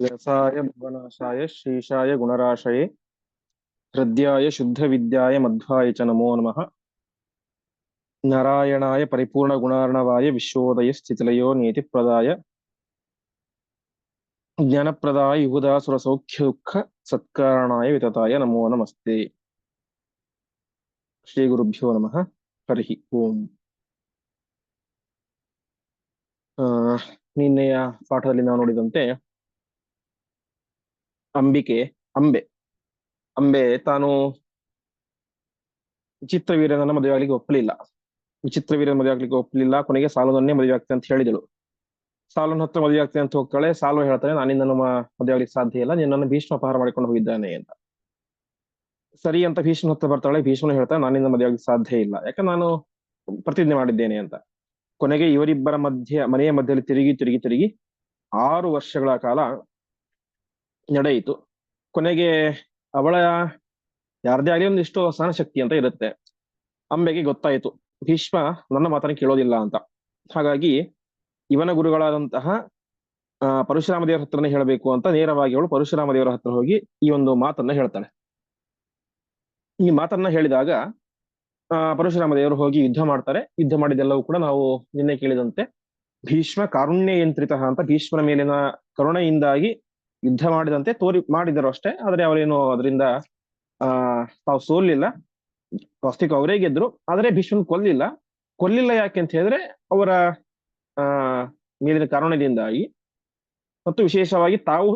ವ್ಯಸಾಯ ಭುವನಾಶಾಯ ಶ್ರೀಶಾಯ ಗುಣರಾಶಯೇ ಹೃದ್ಯಾಯ ಶುದ್ಧ ವಿದ್ಯಾಯ ಮಧ್ವಾಯ ಚ ನಮೋ ನಮಃ ನಾರಾಯಣಾಯ ಪರಿಪೂರ್ಣ ಗುಣಾರ್ಣವಾಯ ವಿಶ್ವೋದಯ ಸ್ಥಿತಿಲಯೋ ನೀತಿಪ್ರದಾಯ ಜ್ಞಾನಪ್ರದಾಯ ಯುಗುದಾಸುರ ಸೌಖ್ಯ ದುಃಖ ಸತ್ಕಾರಣಾಯ ವಿತತಾಯ ನಮೋ ನಮಸ್ತೆ ಶ್ರೀ ಗುರುಭ್ಯೋ ನಮಃ ಹರಿ ಓಂ ನಿನ್ನೆಯ ಪಾಠದಲ್ಲಿ ನಾವು ನೋಡಿದಂತೆ ಅಂಬಿಕೆ, ಅಂಬೆ. ಅಂಬೆ ತಾನು ವಿಚಿತ್ರ ವೀರನನ್ನ ಮದುವೆ ಆಗ್ಲಿಕ್ಕೆ ಒಪ್ಪಲಿಲ್ಲ ವಿಚಿತ್ರ ವೀರನ ಮದುವೆ ಆಗ್ಲಿಕ್ಕೆ ಒಪ್ಪಲಿಲ್ಲ ಕೊನೆಗೆ ಸಾಲದನ್ನೇ ಮದುವೆ ಆಗ್ತೇನೆ ಅಂತ ಹೇಳಿದಳು. ಸಾಲನ ಹತ್ರ ಮದುವೆ ಆಗ್ತೇನೆ ಅಂತ ಹೋಗ್ತಾಳೆ. ಸಾಲು ಹೇಳ್ತಾನೆ ನಾನಿಂದ ನಮ್ಮ ಮದುವೆ ಆಗ್ಲಿಕ್ಕೆ ಸಾಧ್ಯ ಇಲ್ಲ. ನಿನ್ನನ್ನು ಭೀಷ್ಮ ಅಪಹಾರ ಮಾಡಿಕೊಂಡು ಹೋಗಿದ್ದಾನೆ ಅಂತ. ಸರಿ ಅಂತ ಭೀಷ್ಮ ಹತ್ರ ಬರ್ತಾಳೆ. ಭೀಷ್ಮನು ಹೇಳ್ತಾನೆ ನಾನಿಂದ ಮದುವೆ ಆಗ್ಲಿಕ್ಕೆ ಸಾಧ್ಯ ಇಲ್ಲ. ಯಾಕಂದ್ರೆ ನಾನು ಪ್ರತಿಜ್ಞೆ ಮಾಡಿದ್ದೇನೆ ಅಂತ. ಕೊನೆಗೆ ಇವರಿಬ್ಬರ ಮಧ್ಯ, ಮನೆಯ ಮಧ್ಯದಲ್ಲಿ ತಿರುಗಿ ತಿರುಗಿ ತಿರುಗಿ ಆರು ವರ್ಷಗಳ ಕಾಲ ನಡೆಯಿತು. ಕೊನೆಗೆ ಅವಳ ಯಾರದೇ ಆಗಲಿ ಒಂದಿಷ್ಟು ಸಹನ ಶಕ್ತಿ ಅಂತ ಇರುತ್ತೆ. ಅಂಬೆಗೆ ಗೊತ್ತಾಯಿತು, ಭೀಷ್ಮ ನನ್ನ ಮಾತನ್ನು ಕೇಳೋದಿಲ್ಲ ಅಂತ. ಹಾಗಾಗಿ ಇವನ ಗುರುಗಳಾದಂತಹ ಪರಶುರಾಮ ದೇವರ ಹತ್ರನೇ ಹೇಳಬೇಕು ಅಂತ ನೇರವಾಗಿ ಅವಳು ಪರಶುರಾಮ ದೇವರ ಹತ್ರ ಹೋಗಿ ಈ ಒಂದು ಮಾತನ್ನ ಹೇಳ್ತಾಳೆ. ಈ ಮಾತನ್ನ ಹೇಳಿದಾಗ, ಆ ಪರಶುರಾಮ ದೇವರು ಹೋಗಿ ಯುದ್ಧ ಮಾಡ್ತಾರೆ. ಯುದ್ಧ ಮಾಡಿದೆಲ್ಲವೂ ಕೂಡ ನಾವು ನಿನ್ನೆ ಕೇಳಿದಂತೆ ಭೀಷ್ಮ ಕಾರುಣ್ಯ ಯಂತ್ರಿತ ಅಂತ ಭೀಷ್ಮನ ಮೇಲಿನ ಕರುಣೆಯಿಂದಾಗಿ ಯುದ್ಧ ಮಾಡಿದಂತೆ ತೋರಿ ಮಾಡಿದರು ಅಷ್ಟೇ. ಆದ್ರೆ ಅವರೇನು ಅದರಿಂದ, ಆ, ತಾವು ಸೋಲಿಲ್ಲ. ವಾಸ್ತವಿಕ ಅವರೇ ಗೆದ್ರು. ಆದ್ರೆ ಭೀಷ್ಮನ್ ಕೊಲ್ಲಿಲ್ಲ. ಕೊಲ್ಲಿಲ್ಲ ಯಾಕೆ ಅಂತ ಹೇಳಿದ್ರೆ ಅವರ, ಆ, ಮೇಲಿನ ಕಾರಣದಿಂದಾಗಿ. ಮತ್ತು ವಿಶೇಷವಾಗಿ ತಾವು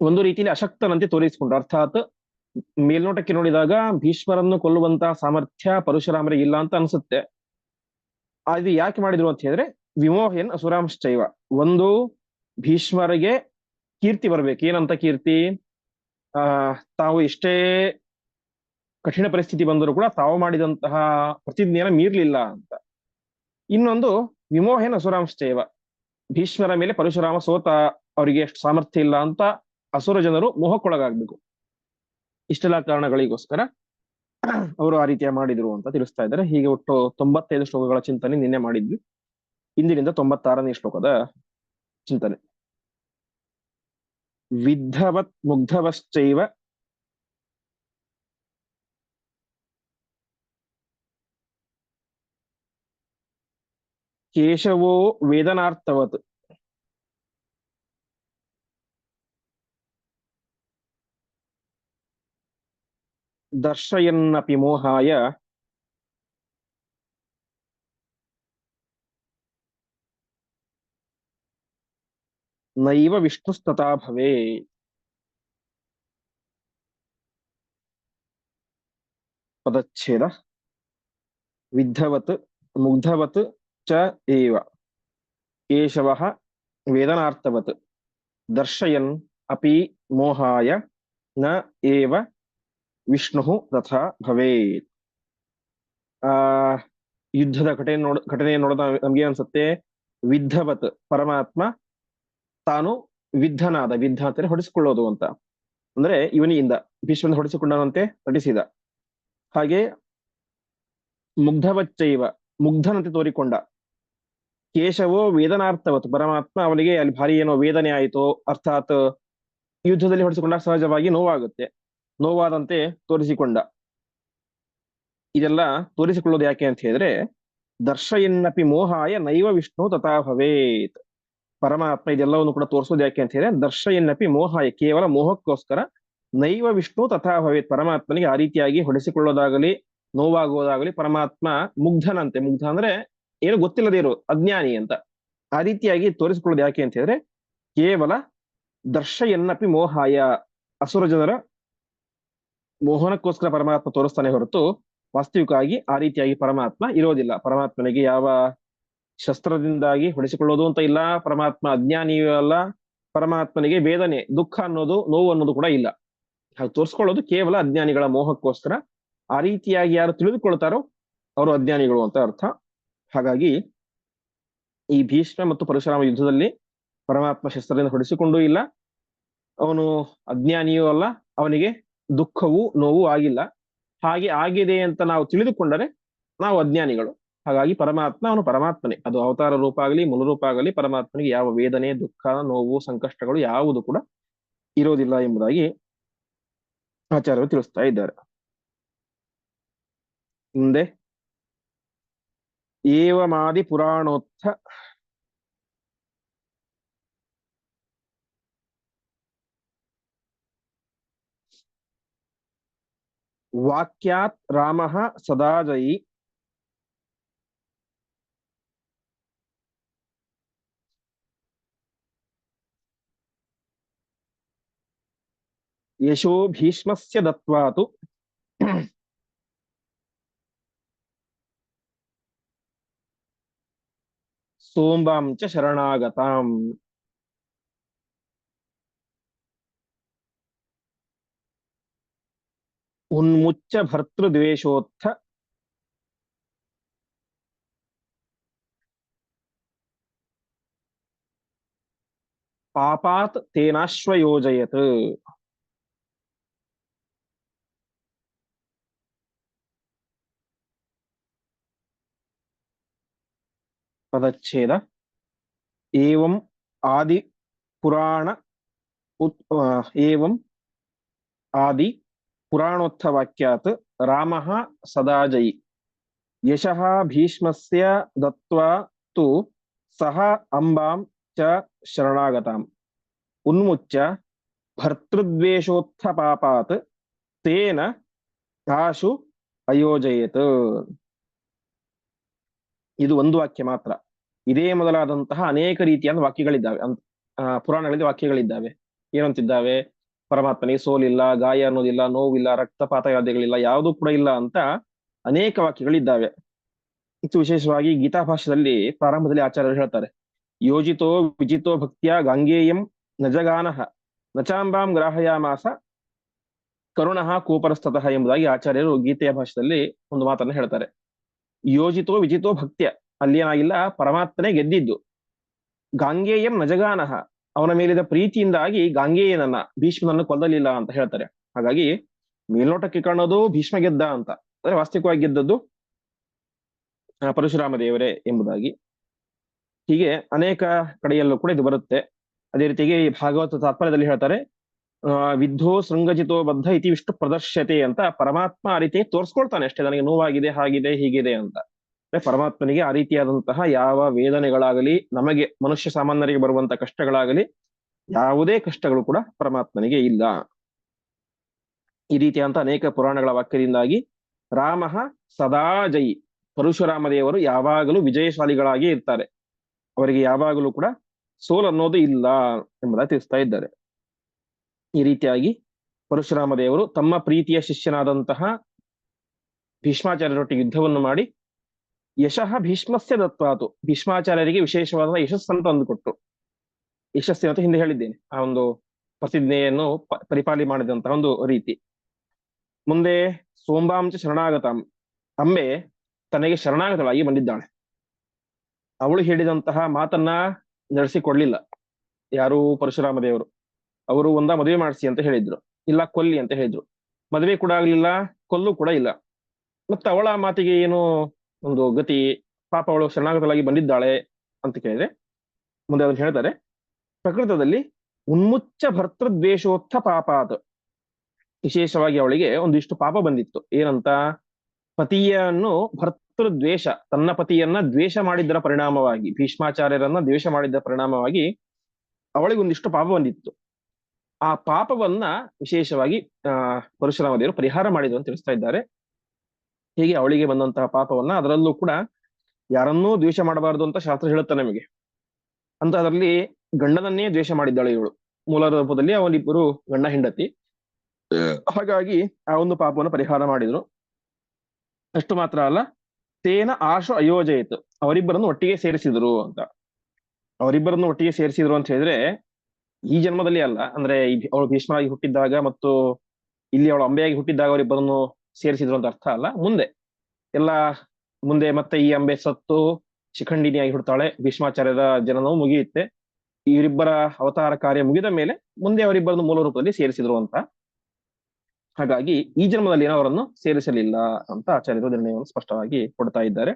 ಒಂದು ರೀತಿಯಲ್ಲಿ ಅಶಕ್ತನಂತೆ ತೋರಿಸಿಕೊಂಡ್ರು. ಅರ್ಥಾತ್ ಮೇಲ್ನೋಟಕ್ಕೆ ನೋಡಿದಾಗ ಭೀಷ್ಮರನ್ನು ಕೊಲ್ಲುವಂತಹ ಸಾಮರ್ಥ್ಯ ಪರಶುರಾಮರಿಗೆ ಇಲ್ಲ ಅಂತ ಅನ್ಸುತ್ತೆ. ಅದು ಯಾಕೆ ಮಾಡಿದ್ರು ಅಂತ ಹೇಳಿದ್ರೆ, ವಿಮೋಹನ್ ಅಸುರಾಂಶ್ಚೈವ. ಒಂದು ಭೀಷ್ಮರಿಗೆ ಕೀರ್ತಿ ಬರ್ಬೇಕು. ಏನಂತ ಕೀರ್ತಿ? ಆ, ತಾವು ಎಷ್ಟೇ ಕಠಿಣ ಪರಿಸ್ಥಿತಿ ಬಂದರೂ ಕೂಡ ತಾವು ಮಾಡಿದಂತಹ ಪ್ರತಿಜ್ಞೆಯನ್ನು ಮೀರ್ಲಿಲ್ಲ ಅಂತ. ಇನ್ನೊಂದು ವಿಮೋಹನ ಸ್ಟೇವ ಭೀಷ್ಮರ ಮೇಲೆ ಪರಶುರಾಮ ಸೋತ ಅವರಿಗೆ ಎಷ್ಟು ಸಾಮರ್ಥ್ಯ ಇಲ್ಲ ಅಂತ ಅಸುರ ಜನರು ಮೋಹಕ್ಕೊಳಗಾಗ್ಬೇಕು. ಇಷ್ಟೆಲ್ಲ ಕಾರಣಗಳಿಗೋಸ್ಕರ ಅವರು ಆ ರೀತಿಯ ಮಾಡಿದ್ರು ಅಂತ ತಿಳಿಸ್ತಾ ಇದ್ದಾರೆ. ಹೀಗೆ ಒಟ್ಟು ತೊಂಬತ್ತೈದು ಶ್ಲೋಕಗಳ ಚಿಂತನೆ ನಿನ್ನೆ ಮಾಡಿದ್ವಿ. ಇಂದಿನಿಂದ ತೊಂಬತ್ತಾರನೇ ಶ್ಲೋಕದ ಚಿಂತನೆ. ವಿದ್ಧವತ್ ಮುಗ್ಧವಶ್ಚೈವ ಕೇಶವೋ ವೇದನಾರ್ಥವತ್ ದರ್ಶಯನ್ನಪಿ ಮೋಹಾಯ ನೈವ ವಿಷ್ಣುಸ್ತಥಾ ಭವೇ ಪದಚ್ಛೇದ ವಿದ್ಧವತ್ ಮುಗ್ಧವತ್ ಚ ಏವ ಕೇಶವಃ ವೇದನಾರ್ಥವತ್ ದರ್ಶಯನ್ ಅಪಿ ಮೋಹಾಯ ನ ಏವ ವಿಷ್ಣು ತಥಾ ಭವೇತ್ ಆ ಯುದ್ಧದ ಘಟನೆ ನೋಡ ಘಟನೆ ನೋಡಿದ ನಮ್ಗೆ ಅನ್ಸುತ್ತೆ ವಿದ್ಧವತ್ ಪರಮಾತ್ಮ ತಾನು ವಿದ್ಧನಾದ ವಿದ್ಧ ಅಂತಾನೆ ಹೊಡಿಸಿಕೊಳ್ಳೋದು ಅಂತ. ಅಂದ್ರೆ ಇವನಿಯಿಂದ ಭೀಷ್ಮನ ಹೊಡಿಸಿಕೊಂಡನಂತೆ ನಟಿಸಿದ. ಹಾಗೆ ಮುಗ್ಧವಚ್ಚೈವ, ಮುಗ್ಧನಂತೆ ತೋರಿಕೊಂಡ. ಕೇಶವೋ ವೇದನಾರ್ಥವತ್ತು, ಪರಮಾತ್ಮ ಅವನಿಗೆ ಅಲ್ಲಿ ಭಾರಿ ಏನೋ ವೇದನೆ ಆಯಿತು, ಅರ್ಥಾತ್ ಯುದ್ಧದಲ್ಲಿ ಹೊಡಿಸಿಕೊಂಡ ಸಹಜವಾಗಿ ನೋವಾಗುತ್ತೆ. ನೋವಾದಂತೆ ತೋರಿಸಿಕೊಂಡ. ಇದೆಲ್ಲ ತೋರಿಸಿಕೊಳ್ಳೋದು ಯಾಕೆ ಅಂತ ಹೇಳಿದ್ರೆ, ದರ್ಶಯನ್ನಪಿ ಮೋಹಾಯ ನೈವ ವಿಷ್ಣು ತಥಾ ಭವೇತ್. ಪರಮಾತ್ಮ ಇದೆಲ್ಲವನ್ನು ಕೂಡ ತೋರಿಸೋದು ಯಾಕೆ ಅಂತ ಹೇಳಿದ್ರೆ, ದರ್ಶಯನ್ನಪಿ ಮೋಹಾಯ, ಕೇವಲ ಮೋಹಕ್ಕೋಸ್ಕರ ನೈವ ವಿಷ್ಣು ತಥಾ ಭವೇತ್, ಪರಮಾತ್ಮನಿಗೆ ಆ ರೀತಿಯಾಗಿ ಹೊಡೆಸಿಕೊಳ್ಳೋದಾಗಲಿ, ನೋವಾಗುವುದಾಗಲಿ ಪರಮಾತ್ಮ ಮುಗ್ಧನಂತೆ. ಮುಗ್ಧ ಅಂದ್ರೆ ಏನು ಗೊತ್ತಿಲ್ಲದೆ ಇರೋ ಅಜ್ಞಾನಿ ಅಂತ. ಆ ರೀತಿಯಾಗಿ ತೋರಿಸಿಕೊಳ್ಳೋದು ಯಾಕೆ ಅಂತ ಹೇಳಿದ್ರೆ, ಕೇವಲ ದರ್ಶಯನ್ನಪಿ ಮೋಹಾಯ, ಅಸುರ ಜನರ ಮೋಹನಕ್ಕೋಸ್ಕರ ಪರಮಾತ್ಮ ತೋರಿಸ್ತಾನೆ ಹೊರತು ವಾಸ್ತವಿಕವಾಗಿ ಆ ರೀತಿಯಾಗಿ ಪರಮಾತ್ಮ ಇರೋದಿಲ್ಲ. ಪರಮಾತ್ಮನಿಗೆ ಯಾವ ಶಸ್ತ್ರದಿಂದಾಗಿ ಹೊಡೆಸಿಕೊಳ್ಳೋದು ಅಂತ ಇಲ್ಲ. ಪರಮಾತ್ಮ ಅಜ್ಞಾನಿಯೂ ಅಲ್ಲ. ಪರಮಾತ್ಮನಿಗೆ ವೇದನೆ, ದುಃಖ ಅನ್ನೋದು, ನೋವು ಅನ್ನೋದು ಕೂಡ ಇಲ್ಲ. ಹಾಗೆ ತೋರಿಸ್ಕೊಳ್ಳೋದು ಕೇವಲ ಅಜ್ಞಾನಿಗಳ ಮೋಹಕ್ಕೋಸ್ಕರ. ಆ ರೀತಿಯಾಗಿ ಯಾರು ತಿಳಿದುಕೊಳ್ತಾರೋ ಅವರು ಅಜ್ಞಾನಿಗಳು ಅಂತ ಅರ್ಥ. ಹಾಗಾಗಿ ಈ ಭೀಷ್ಮ ಮತ್ತು ಪರಶುರಾಮ ಯುದ್ಧದಲ್ಲಿ ಪರಮಾತ್ಮ ಶಸ್ತ್ರದಿಂದ ಹೊಡೆಸಿಕೊಂಡೂ ಇಲ್ಲ. ಅವನು ಅಜ್ಞಾನಿಯೂ ಅಲ್ಲ. ಅವನಿಗೆ ದುಃಖವೂ ನೋವು ಆಗಿಲ್ಲ. ಹಾಗೆ ಆಗಿದೆ ಅಂತ ನಾವು ತಿಳಿದುಕೊಂಡರೆ ನಾವು ಅಜ್ಞಾನಿಗಳು. ಹಾಗಾಗಿ ಪರಮಾತ್ಮ ಅವನು ಪರಮಾತ್ಮನೇ. ಅದು ಅವತಾರ ರೂಪ ಆಗಲಿ, ಮೂಲ ರೂಪ ಆಗಲಿ, ಪರಮಾತ್ಮನಿಗೆ ಯಾವ ವೇದನೆ, ದುಃಖ, ನೋವು, ಸಂಕಷ್ಟಗಳು ಯಾವುದು ಕೂಡ ಇರೋದಿಲ್ಲ ಎಂಬುದಾಗಿ ಆಚಾರ್ಯರು ತಿಳಿಸ್ತಾ ಇದ್ದಾರೆ. ಮುಂದೆ. ಏವಮಾದಿ ಪುರಾಣೋತ್ಥ. ವಾಕ್ಯಾತ್ ರಾಮಃ ಸದಾಜಯಿ. ಯಶೋ ಭೀಷ್ಮಸ್ಯ ದತ್ವಾತು ಸೋಂಬಾಂ ಚ ಶರಣಾಗತಾಂ ಉನ್ಮುಚ್ಚ ಭರ್ತೃದ್ವೇಷೋತ್ಥ ಪಾಪಾತ್ ತೇನಾಶ್ವಯೋಜಯತ್ ಪದಚ್ಛೇದ ಏವಂ ಆದಿ ಪುರಾಣ ಉತ್ ಏವಂ ಆದಿ ಪುರಾಣೋತ್ಥವಾಕ್ಯಾತ್ ರಾಮಃ ಸದಾಜಯಿ ಯಶಃ ಭೀಷ್ಮಸ್ಯ ದತ್ವಾ ತು ಸಹ ಅಂಬಾಂ ಚ ಶರಣಾಗತಾಂ. ಉನ್ಮುಚ್ಚ ಭರ್ತೃದ್ವೇಷೋತ್ಥ ಪಾಪಾತ್ ತೇನ ಆಶು ಅಯೋಜಯತ್. ಇದು ಒಂದು ವಾಕ್ಯ ಮಾತ್ರ. ಇದೇ ಮೊದಲಾದಂತಹ ಅನೇಕ ರೀತಿಯಾದ ವಾಕ್ಯಗಳಿದ್ದಾವೆ. ಅಂತ ಪುರಾಣಗಳಿಂದ ವಾಕ್ಯಗಳಿದ್ದಾವೆ. ಏನಂತಿದ್ದಾವೆ? ಪರಮಾತ್ಮನಿಗೆ ಸೋಲಿಲ್ಲ, ಗಾಯ ಅನ್ನೋದಿಲ್ಲ, ನೋವಿಲ್ಲ, ರಕ್ತಪಾತಯಾದಿಗಳಿಲ್ಲ, ಯಾವುದೂ ಕೂಡ ಇಲ್ಲ ಅಂತ ಅನೇಕ ವಾಕ್ಯಗಳಿದ್ದಾವೆ. ಇದು ವಿಶೇಷವಾಗಿ ಗೀತಾ ಭಾಷೆಯಲ್ಲಿ ಪ್ರಾರಂಭದಲ್ಲಿ ಆಚಾರ್ಯರು ಹೇಳ್ತಾರೆ. ಯೋಜಿತೋ ವಿಜಿತೋ ಭಕ್ತಿಯ ಗಾಂಗೇಯಂ ನಜಗಾನಹ ನಚಾಂಬಾಂ ಗ್ರಾಹಯಾಮಾಸ ಕರುಣಃ ಕೋಪರಸ್ತತಃ ಎಂಬುದಾಗಿ ಆಚಾರ್ಯರು ಗೀತೆಯ ಭಾಷೆಯಲ್ಲಿ ಒಂದು ಮಾತನ್ನು ಹೇಳ್ತಾರೆ. ಯೋಜಿತೋ ವಿಜಿತೋ ಭಕ್ತ್ಯ. ಅಲ್ಲಿ ಏನಾಗಿಲ್ಲ, ಪರಮಾತ್ಮನೇ ಗೆದ್ದಿದ್ದು. ಗಾಂಗೇಯಂ ನಜಗಾನಹ ಅವನ ಮೇಲಿದ ಪ್ರೀತಿಯಿಂದಾಗಿ ಗಾಂಗೇಯನನ್ನ ಭೀಷ್ಮನನ್ನು ಕೊಲ್ಲಲಿಲ್ಲ ಅಂತ ಹೇಳ್ತಾರೆ. ಹಾಗಾಗಿ ಮೇಲ್ನೋಟಕ್ಕೆ ಕಾಣೋದು ಭೀಷ್ಮ ಗೆದ್ದ ಅಂತ. ಅಂದ್ರೆ ವಾಸ್ತವಿಕವಾಗಿ ಗೆದ್ದದ್ದು ಪರಶುರಾಮ ದೇವರೇ ಎಂಬುದಾಗಿ. ಹೀಗೆ ಅನೇಕ ಕಡೆಯಲ್ಲೂ ಕೂಡ ಇದು ಬರುತ್ತೆ. ಅದೇ ರೀತಿಗೆ ಭಾಗವತ ತಾತ್ಪರ್ಯದಲ್ಲಿ ಹೇಳ್ತಾರೆ ವಿದ್ಧೋ ಶೃಂಗಜಿತೋ ಬದ್ಧ ಇತಿ ವಿಷ್ಣು ಪ್ರದರ್ಶ್ಯತೆ ಅಂತ ಪರಮಾತ್ಮ ಆ ರೀತಿ ತೋರಿಸ್ಕೊಳ್ತಾನೆ ಅಷ್ಟೇ, ನನಗೆ ನೋವಾಗಿದೆ, ಹಾಗಿದೆ, ಹೀಗಿದೆ ಅಂತ. ಪರಮಾತ್ಮನಿಗೆ ಆ ರೀತಿಯಾದಂತಹ ಯಾವ ವೇದನೆಗಳಾಗಲಿ, ನಮಗೆ ಮನುಷ್ಯ ಸಾಮಾನ್ಯರಿಗೆ ಬರುವಂತ ಕಷ್ಟಗಳಾಗಲಿ, ಯಾವುದೇ ಕಷ್ಟಗಳು ಕೂಡ ಪರಮಾತ್ಮನಿಗೆ ಇಲ್ಲ. ಈ ರೀತಿಯಂತ ಅನೇಕ ಪುರಾಣಗಳ ವಾಕ್ಯದಿಂದಾಗಿ ರಾಮ ಸದಾ ಜೈ. ಪರಶುರಾಮ ದೇವರು ಯಾವಾಗಲೂ ವಿಜಯಶಾಲಿಗಳಾಗಿ ಇರ್ತಾರೆ. ಅವರಿಗೆ ಯಾವಾಗಲೂ ಕೂಡ ಸೋಲ್ ಅನ್ನೋದು ಇಲ್ಲ ಎಂಬುದಾಗಿ ತಿಳಿಸ್ತಾ ಇದ್ದಾರೆ. ಈ ರೀತಿಯಾಗಿ ಪರಶುರಾಮ ದೇವರು ತಮ್ಮ ಪ್ರೀತಿಯ ಶಿಷ್ಯನಾದಂತಹ ಭೀಷ್ಮಾಚಾರ್ಯರೊಟ್ಟಿಗೆ ಯುದ್ಧವನ್ನು ಮಾಡಿ ಯಶಃ ಭೀಷ್ಮಸ್ಯ ದತ್ವಾತು ಭೀಷ್ಮಾಚಾರ್ಯರಿಗೆ ವಿಶೇಷವಾದ ಯಶಸ್ಸನ್ನು ತಂದುಕೊಟ್ಟರು ಯಶಸ್ಸಿನ ಅಂತ ಹಿಂದೆ ಹೇಳಿದ್ದೇನೆ. ಆ ಒಂದು ಪ್ರತಿಜ್ಞೆಯನ್ನು ಪರಿಪಾಲನೆ ಮಾಡಿದಂತಹ ಒಂದು ರೀತಿ. ಮುಂದೆ ಸೋಂಬಾಂಚ ಶರಣಾಗತಾಂ. ಅಂಬೆ ತನಗೆ ಶರಣಾಗತಳಾಗಿ ಬಂದಿದ್ದಾಳೆ. ಅವಳು ಹೇಳಿದಂತಹ ಮಾತನ್ನ ನಡೆಸಿಕೊಡ್ಲಿಲ್ಲ. ಯಾರು ಪರಶುರಾಮ ದೇವರು. ಅವರು ಒಂದ ಮದುವೆ ಮಾಡಿಸಿ ಅಂತ ಹೇಳಿದ್ರು. ಇಲ್ಲ ಕೊಲ್ಲಿ ಅಂತ ಹೇಳಿದ್ರು. ಮದುವೆ ಕೂಡ ಆಗ್ಲಿಲ್ಲ, ಕೊಲ್ಲು ಕೂಡ ಇಲ್ಲ. ಮತ್ತೆ ಅವಳ ಮಾತಿಗೆ ಏನು ಒಂದು ಗತಿ, ಪಾಪ ಅವಳು ಶರಣಾಗತಳಾಗಿ ಬಂದಿದ್ದಾಳೆ ಅಂತ ಕೇಳಿದ್ರೆ ಮುಂದೆ ಅದನ್ನು ಹೇಳ್ತಾರೆ. ಪ್ರಕೃತದಲ್ಲಿ ಉನ್ಮುಚ್ಚ ಭರ್ತೃದ್ವೇಷೋತ್ಥ ಪಾಪಾತ್. ವಿಶೇಷವಾಗಿ ಅವಳಿಗೆ ಒಂದಿಷ್ಟು ಪಾಪ ಬಂದಿತ್ತು. ಏನಂತ? ಪತಿಯನ್ನು ಭರ್ತೃದ್ವೇಷ, ತನ್ನ ಪತಿಯನ್ನ ದ್ವೇಷ ಮಾಡಿದ್ದರ ಪರಿಣಾಮವಾಗಿ, ಭೀಷ್ಮಾಚಾರ್ಯರನ್ನ ದ್ವೇಷ ಮಾಡಿದ್ದ ಪರಿಣಾಮವಾಗಿ ಅವಳಿಗೊಂದಿಷ್ಟು ಪಾಪ ಬಂದಿತ್ತು. ಆ ಪಾಪವನ್ನ ವಿಶೇಷವಾಗಿ, ಆ ಪರಶುರಾಮ ದೇವರು ಪರಿಹಾರ ಮಾಡಿದ್ರು ಅಂತ ತಿಳಿಸ್ತಾ ಇದ್ದಾರೆ. ಹೀಗೆ ಅವಳಿಗೆ ಬಂದಂತಹ ಪಾಪವನ್ನ ಅದರಲ್ಲೂ ಕೂಡ ಯಾರನ್ನೂ ದ್ವೇಷ ಮಾಡಬಾರದು ಅಂತ ಶಾಸ್ತ್ರ ಹೇಳುತ್ತೆ ನಮಗೆ. ಅಂತ ಅದರಲ್ಲಿ ಗಂಡನನ್ನೇ ದ್ವೇಷ ಮಾಡಿದ್ದಾಳೆ ಇವಳು. ಮೂಲ ರೂಪದಲ್ಲಿ ಅವನಿಬ್ಬರು ಗಂಡ, ಹೆಂಡತಿ. ಹಾಗಾಗಿ ಆ ಒಂದು ಪಾಪವನ್ನು ಪರಿಹಾರ ಮಾಡಿದ್ರು. ಅಷ್ಟು ಮಾತ್ರ ಅಲ್ಲ, ತೇನ ಆಶು ಅಯೋಜಯಿತು, ಅವರಿಬ್ಬರನ್ನು ಒಟ್ಟಿಗೆ ಸೇರಿಸಿದ್ರು ಅಂತ. ಅವರಿಬ್ಬರನ್ನು ಒಟ್ಟಿಗೆ ಸೇರಿಸಿದ್ರು ಅಂತ ಹೇಳಿದ್ರೆ ಈ ಜನ್ಮದಲ್ಲಿ ಅಲ್ಲ. ಅಂದ್ರೆ ಅವಳು ಭೀಷ್ಮರಾಗಿ ಹುಟ್ಟಿದ್ದಾಗ ಮತ್ತು ಇಲ್ಲಿ ಅವಳು ಅಂಬೆಯಾಗಿ ಹುಟ್ಟಿದ್ದಾಗ ಅವರಿಬ್ಬರನ್ನು ಸೇರಿಸಿದ್ರು ಅಂತ ಅರ್ಥ ಅಲ್ಲ. ಮುಂದೆ. ಎಲ್ಲ ಮುಂದೆ ಮತ್ತೆ ಈ ಅಂಬೆ ಸತ್ತು ಶಿಖಂಡಿನಿಯಾಗಿ ಹುಡ್ತಾಳೆ. ಭೀಷ್ಮಾಚಾರ್ಯದ ಜನನವು ಮುಗಿಯುತ್ತೆ. ಇವರಿಬ್ಬರ ಅವತಾರ ಕಾರ್ಯ ಮುಗಿದ ಮೇಲೆ ಮುಂದೆ ಅವರಿಬ್ಬರನ್ನು ಮೂಲ ರೂಪದಲ್ಲಿ ಸೇರಿಸಿದ್ರು ಅಂತ. ಹಾಗಾಗಿ ಈ ಜನ್ಮದಲ್ಲಿ ಅವರನ್ನು ಸೇರಿಸಲಿಲ್ಲ ಅಂತ ಆಚಾರ್ಯರು ನಿರ್ಣಯವನ್ನು ಸ್ಪಷ್ಟವಾಗಿ ಕೊಡ್ತಾ ಇದ್ದಾರೆ.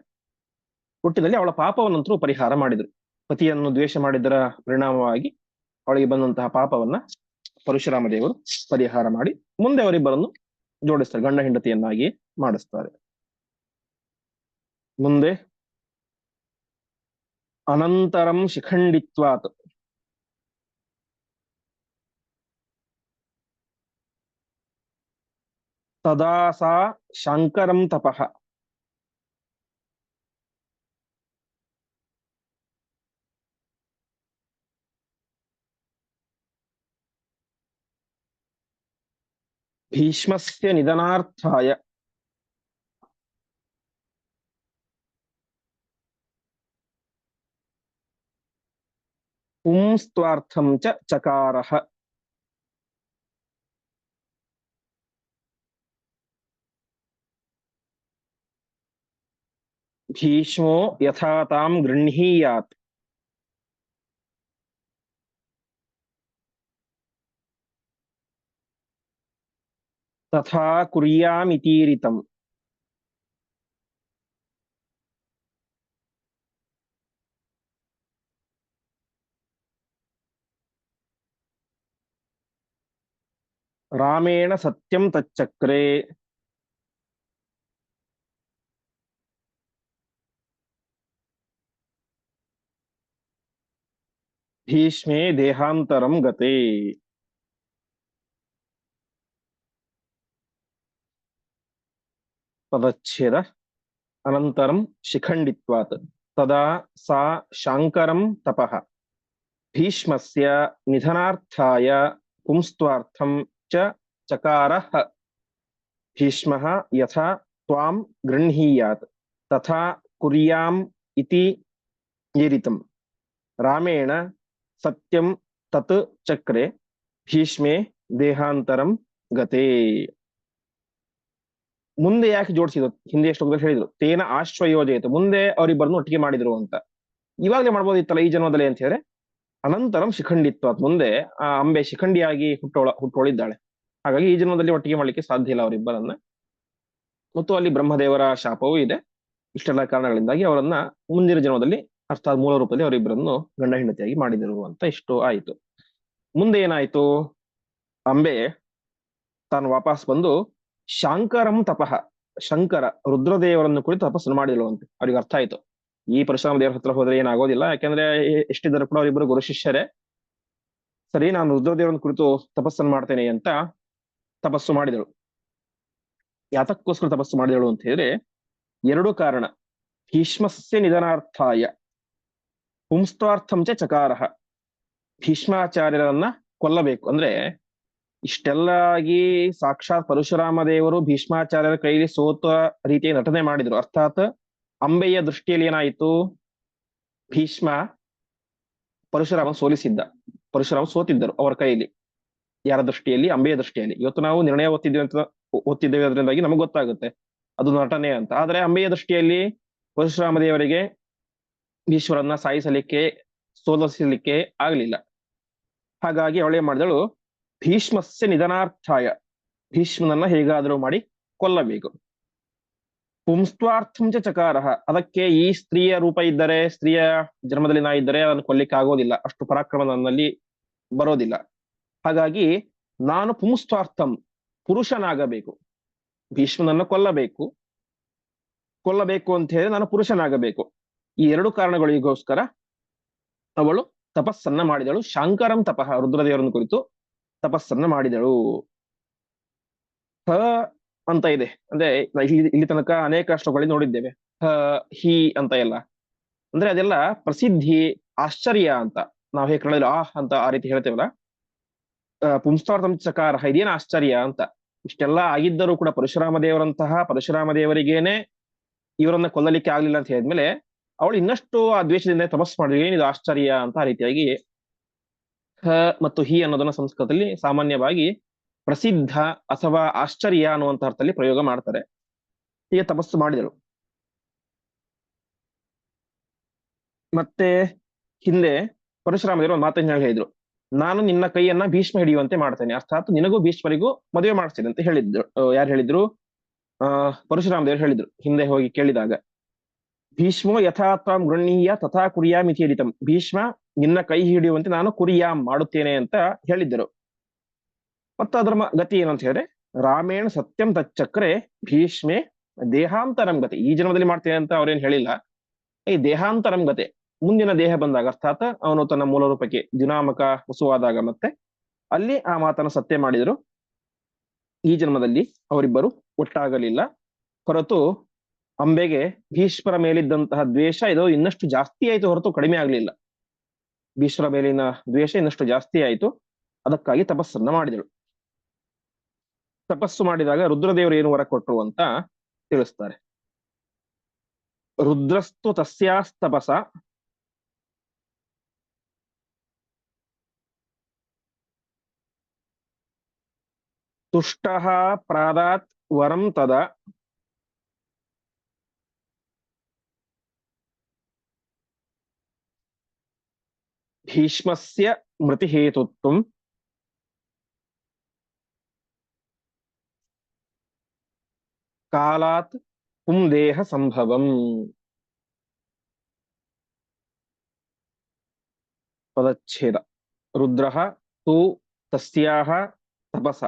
ಹುಟ್ಟಿದಲ್ಲಿ ಅವಳ ಪಾಪವನ್ನಂತರೂ ಪರಿಹಾರ ಮಾಡಿದ್ರು. ಪತಿಯನ್ನು ದ್ವೇಷ ಮಾಡಿದರ ಪರಿಣಾಮವಾಗಿ ಅವಳಿಗೆ ಬಂದಂತಹ ಪಾಪವನ್ನ ಪರಶುರಾಮ ದೇವರು ಪರಿಹಾರ ಮಾಡಿ ಮುಂದೆ ಅವರಿಬ್ಬರನ್ನು ಜೋಡಿಸ್ತಾರೆ, ಗಂಡ ಹೆಂಡತಿಯನ್ನಾಗಿ ಮಾಡಿಸ್ತಾರೆ. ಮುಂದೆ ಅನಂತರಂ ಶಿಖಂಡಿತ್ವಾತ್. ತದಾ ಸಾ ಶಂಕರಂ ತಪಃ. ಭೀಷ್ಮಸ್ಯ ನಿಧನಾರ್ಥಾಯ ಪುಂಸ್ತ್ವಾರ್ಥಂ ಚ ಚಕಾರಃ ಭೀಷ್ಮೋ ಯಥಾ ತಾಂ ಗೃಹೀಯಾತ್ ತಥಾ ಕುರ್ಯಾಮಿತೀರಿತಂ ರಾಮೇಣ ಸತ್ಯಂ ತಚ್ಚಕ್ರೆ ಭೀಷ್ಮೇ ದೇಹಾಂತರಂ ಗತೆ ಪದಚ್ಛೇದ ಅನಂತರಂ ಶಿಖಂಡಿತ್ವಾತ್ ತದಾ ಸಾ ಶಾಂಕರಂ ತಪಃ ಭೀಷ್ಮಸ್ಯ ನಿಧನಾರ್ಥಾಯ ಪುಂಸ್ತ್ವಾರ್ಥಂ ಚ ಚಕಾರಃ ಭೀಷ್ಮಃ ಯಥಾ ತ್ವಾಂ ಗೃಹೀಯಾತ್ ತಥಾ ಕುರ್ಯಾಂ ಇತಿ ಏರಿತಂ ರಾಮೇಣ ಸತ್ಯಂ ತತ್ ಚಕ್ರೆ ಭೀಷ್ಮೆ ದೇಹಾಂತರಂ ಗತೆ ಮುಂದೆ ಯಾಕೆ ಜೋಡಿಸಿದ್ರು? ಹಿಂದೆ ಶ್ಲೋಕದಲ್ಲಿ ಹೇಳಿದ್ರು. ತೇನ ಆಶ್ವಯೋಜಯಿತು ಮುಂದೆ ಅವರಿಬ್ಬರನ್ನು ಒಟ್ಟಿಗೆ ಮಾಡಿದ್ರು ಅಂತ. ಇವಾಗಲೇ ಮಾಡ್ಬೋದಿತ್ತಲ್ಲ ಈ ಜನ್ಮದಲ್ಲಿ ಅಂತ ಹೇಳಿದ್ರೆ, ಅನಂತರಂ ಶಿಖಂಡಿತ್ವ ಮುಂದೆ ಆ ಅಂಬೆ ಶಿಖಂಡಿಯಾಗಿ ಹುಟ್ಟೋಳ, ಹುಟ್ಟೋಳಿದ್ದಾಳೆ. ಹಾಗಾಗಿ ಈ ಜನ್ಮದಲ್ಲಿ ಒಟ್ಟಿಗೆ ಮಾಡ್ಲಿಕ್ಕೆ ಸಾಧ್ಯ ಇಲ್ಲ ಅವರಿಬ್ಬರನ್ನ. ಮತ್ತು ಅಲ್ಲಿ ಬ್ರಹ್ಮದೇವರ ಶಾಪವೂ ಇದೆ. ಇಷ್ಟೆಲ್ಲ ಕಾರಣಗಳಿಂದಾಗಿ ಅವರನ್ನ ಮುಂದಿನ ಜನ್ಮದಲ್ಲಿ ಅರ್ಥಾತ್ ಮೂಲ ರೂಪದಲ್ಲಿ ಅವರಿಬ್ಬರನ್ನು ಗಂಡ ಹೆಂಡತಿಯಾಗಿ ಮಾಡಿದರು ಅಂತ ಇಷ್ಟು ಆಯಿತು. ಮುಂದೆ ಏನಾಯ್ತು? ಅಂಬೆ ತಾನು ವಾಪಸ್ ಬಂದು ಶಾಂಕರಂ ತಪಃ. ಶಂಕರ ರುದ್ರದೇವರನ್ನು ಕುರಿತು ತಪಸ್ಸನ್ನು ಮಾಡಿಲ್ಲವಂತೆ ಅಂತ ಅವ್ರಿಗೆ ಅರ್ಥ ಆಯ್ತು. ಈ ಪರಶುರಾಮ ದೇವರ ಹತ್ರ ಹೋದ್ರೆ ಏನಾಗೋದಿಲ್ಲ ಯಾಕಂದ್ರೆ ಎಷ್ಟಿದ್ದರೂ ಕೂಡ ಅವರಿಬ್ಬರು ಗುರು ಶಿಷ್ಯರೇ. ಸರಿ, ನಾನು ರುದ್ರದೇವರನ್ನ ಕುರಿತು ತಪಸ್ಸನ್ನು ಮಾಡ್ತೇನೆ ಅಂತ ತಪಸ್ಸು ಮಾಡಿದಳು. ಯಾತಕ್ಕೋಸ್ಕರ ತಪಸ್ಸು ಮಾಡಿದಳು ಅಂತ ಹೇಳಿದ್ರೆ, ಎರಡು ಕಾರಣ. ಭೀಷ್ಮಸ್ಯ ನಿಧನಾರ್ಥಾಯ. ಪುಂಸ್ತ್ವಾರ್ಥಂ ಚ ಚಕಾರಃ. ಭೀಷ್ಮಾಚಾರ್ಯರನ್ನ ಕೊಲ್ಲಬೇಕು. ಅಂದ್ರೆ ಇಷ್ಟೆಲ್ಲ ಆಗಿ ಸಾಕ್ಷಾತ್ ಪರಶುರಾಮ ದೇವರು ಭೀಷ್ಮಾಚಾರ್ಯರ ಕೈಲಿ ಸೋತ ರೀತಿಯ ನಟನೆ ಮಾಡಿದ್ರು. ಅರ್ಥಾತ್ ಅಂಬೆಯ ದೃಷ್ಟಿಯಲ್ಲಿ ಏನಾಯಿತು? ಭೀಷ್ಮ ಪರಶುರಾಮ ಸೋಲಿಸಿದ್ದ. ಪರಶುರಾಮ ಸೋತಿದ್ದರು ಅವರ ಕೈಯಲ್ಲಿ. ಯಾರ ದೃಷ್ಟಿಯಲ್ಲಿ? ಅಂಬೆಯ ದೃಷ್ಟಿಯಲ್ಲಿ. ಇವತ್ತು ನಾವು ನಿರ್ಣಯ ಓದ್ತಿದ್ದೇವೆ ಅಂತ ಓದ್ತಿದ್ದೇವೆ ಅದರಿಂದಾಗಿ ನಮಗೆ ಗೊತ್ತಾಗುತ್ತೆ. ಅದು ನಟನೆ ಅಂತ. ಆದ್ರೆ ಅಂಬೆಯ ದೃಷ್ಟಿಯಲ್ಲಿ ಪರಶುರಾಮ ದೇವರಿಗೆ ಭೀಶ್ವರನ್ನ ಸಾಯಿಸಲಿಕ್ಕೆ, ಸೋಲಿಸಲಿಕ್ಕೆ ಆಗಲಿಲ್ಲ. ಹಾಗಾಗಿ ಅವಳೇ ಮಾಡಿದಳು? ಭೀಷ್ಮಸ್ಯ ನಿಧನಾರ್ಥಾಯ. ಭೀಷ್ಮನನ್ನ ಹೇಗಾದರೂ ಮಾಡಿ ಕೊಲ್ಲಬೇಕು. ಪುಂಸ್ತ್ವಾರ್ಥಂ ಚಕಾರ. ಅದಕ್ಕೆ ಈ ಸ್ತ್ರೀಯ ರೂಪ ಇದ್ದರೆ, ಸ್ತ್ರೀಯ ಜನ್ಮದಲ್ಲಿ ನಾ ಇದ್ದರೆ ಅದನ್ನು ಕೊಲ್ಲಿಕ್ಕೆ ಆಗೋದಿಲ್ಲ. ಅಷ್ಟು ಪರಾಕ್ರಮ ನನ್ನಲ್ಲಿ ಬರೋದಿಲ್ಲ. ಹಾಗಾಗಿ ನಾನು ಪುಂಸ್ತ್ವಾರ್ಥಂ ಪುರುಷನಾಗಬೇಕು. ಭೀಷ್ಮನನ್ನು ಕೊಲ್ಲಬೇಕು. ಕೊಲ್ಲಬೇಕು ಅಂತ ಹೇಳಿ ನಾನು ಪುರುಷನಾಗಬೇಕು. ಈ ಎರಡು ಕಾರಣಗಳಿಗೋಸ್ಕರ ಅವಳು ತಪಸ್ಸನ್ನ ಮಾಡಿದಳು. ಶಾಂಕರಂ ತಪಃ ರುದ್ರದೇವರನ್ನು ಕುರಿತು ತಪಸ್ಸನ್ನ ಮಾಡಿದಳು. ಹ ಅಂತ ಇದೆ. ಅಂದ್ರೆ ಇಲ್ಲಿ ತನಕ ಅನೇಕ ಶ್ಲೋಕಗಳಲ್ಲಿ ನೋಡಿದ್ದೇವೆ. ಹ, ಹಿ ಅಂತ ಎಲ್ಲ. ಅಂದ್ರೆ ಅದೆಲ್ಲ ಪ್ರಸಿದ್ಧಿ, ಆಶ್ಚರ್ಯ ಅಂತ. ನಾವು ಹೇಗೆ ಕನ್ನಡದಲ್ಲಿ ಆಹ್ ಅಂತ ಆ ರೀತಿ ಹೇಳ್ತೇವಲ್ಲ. ಪುಂಸ್ತಾರ್ಥಂ ಚಕಾರ, ಇದೇನು ಆಶ್ಚರ್ಯ ಅಂತ. ಇಷ್ಟೆಲ್ಲ ಆಗಿದ್ದರೂ ಕೂಡ ಪರಶುರಾಮ ದೇವರಂತಹ, ಪರಶುರಾಮ ದೇವರಿಗೇನೆ ಇವರನ್ನ ಕೊಲ್ಲಲಿಕ್ಕೆ ಆಗ್ಲಿಲ್ಲ ಅಂತ ಹೇಳಿದ್ಮೇಲೆ ಅವಳು ಇನ್ನಷ್ಟು ಆ ದ್ವೇಷದಿಂದ ತಪಸ್ ಮಾಡಿದ್ರು ಏನಿದು ಆಶ್ಚರ್ಯ ಅಂತ ಆ ರೀತಿಯಾಗಿ ಹ ಮತ್ತು ಹಿ ಅನ್ನೋದನ್ನ ಸಂಸ್ಕೃತದಲ್ಲಿ ಸಾಮಾನ್ಯವಾಗಿ ಪ್ರಸಿದ್ಧ ಅಥವಾ ಆಶ್ಚರ್ಯ ಅನ್ನುವಂತ ಅರ್ಥದಲ್ಲಿ ಪ್ರಯೋಗ ಮಾಡ್ತಾರೆ. ಹೀಗೆ ತಪಸ್ಸು ಮಾಡಿದರು. ಮತ್ತೆ ಹಿಂದೆ ಪರಶುರಾಮ ದೇವರು ಒಂದು ಮಾತನ್ನ ಹೇಳಿದ್ರು. ನಾನು ನಿನ್ನ ಕೈಯನ್ನ ಭೀಷ್ಮ ಹಿಡಿಯುವಂತೆ ಮಾಡ್ತೇನೆ. ಅರ್ಥಾತ್ ನಿನಗೂ ಭೀಷ್ಮರಿಗೂ ಮದುವೆ ಮಾಡ್ತೇನೆ ಅಂತ ಹೇಳಿದ್ರು. ಯಾರು ಹೇಳಿದ್ರು? ಆ ಪರಶುರಾಮ ದೇವರು ಹೇಳಿದ್ರು ಹಿಂದೆ ಹೋಗಿ ಕೇಳಿದಾಗ. ಭೀಷ್ಮೋ ಯಥಾತ್ವಾಂ ಗೃಹೀಯ ತಥಾ ಕುರಿಯಾ ಮಿತಿ ಹೇಳಿತಂ ಭೀಷ್ಮ ನಿನ್ನ ಕೈ ಹಿಡಿಯುವಂತೆ ನಾನು ಕುರಿಯ ಮಾಡುತ್ತೇನೆ ಅಂತ ಹೇಳಿದ್ದರು. ಮತ್ತು ಅದರ ಗತಿ ಏನಂತ ಹೇಳಿದ್ರೆ, ರಾಮೇಣ ಸತ್ಯಂ ತಚ್ಚಕ್ರೆ ಭೀಷ್ಮೆ ದೇಹಾಂತರಂ ಗತಿ. ಈ ಜನ್ಮದಲ್ಲಿ ಮಾಡ್ತೇನೆ ಅಂತ ಅವ್ರೇನ್ ಹೇಳಿಲ್ಲ. ಈ ದೇಹಾಂತರಂ ಗತೆ. ಮುಂದಿನ ದೇಹ ಬಂದಾಗ ಅರ್ಥಾತ್ ಅವನು ತನ್ನ ಮೂಲ ರೂಪಕ್ಕೆ ದಿನಾಮಕ ವಸುವಾದಾಗ ಮತ್ತೆ ಅಲ್ಲಿ ಆ ಮಾತನ್ನು ಸತ್ಯ ಮಾಡಿದರು. ಈ ಜನ್ಮದಲ್ಲಿ ಅವರಿಬ್ಬರು ಒಟ್ಟಾಗಲಿಲ್ಲ. ಹೊರತು ಅಂಬೆಗೆ ಭೀಷ್ಮರ ಮೇಲಿದ್ದಂತಹ ದ್ವೇಷ ಇದು ಇನ್ನಷ್ಟು ಜಾಸ್ತಿ ಆಯಿತು ಹೊರತು ಕಡಿಮೆ ಆಗಲಿಲ್ಲ. ಭೀಷ್ಮರ ಮೇಲಿನ ದ್ವೇಷ ಇನ್ನಷ್ಟು ಜಾಸ್ತಿ ಆಯಿತು. ಅದಕ್ಕಾಗಿ ತಪಸ್ಸನ್ನ ಮಾಡಿದಳು. ತಪಸ್ಸು ಮಾಡಿದಾಗ ರುದ್ರದೇವರು ಏನು ವರ ಕೊಟ್ಟರು ಅಂತ ತಿಳಿಸ್ತಾರೆ. ರುದ್ರಸ್ತು ತಸ್ಯಾಸ್ತಪಸ. ತುಷ್ಟ ಪ್ರಾದಾತ್ ವರಂ ತದ. ಭೀಷ್ಮಸ್ಯ ಮೃತಿಹೇತುತ್ವಂ ಕಾಲಾತ್ ಪುಂದೇಹ ಸಂಭವಂ ಪದಚ್ಛೇದ ರುದ್ರಃ ತು ತಸ್ಯಾಹ ತಪಸ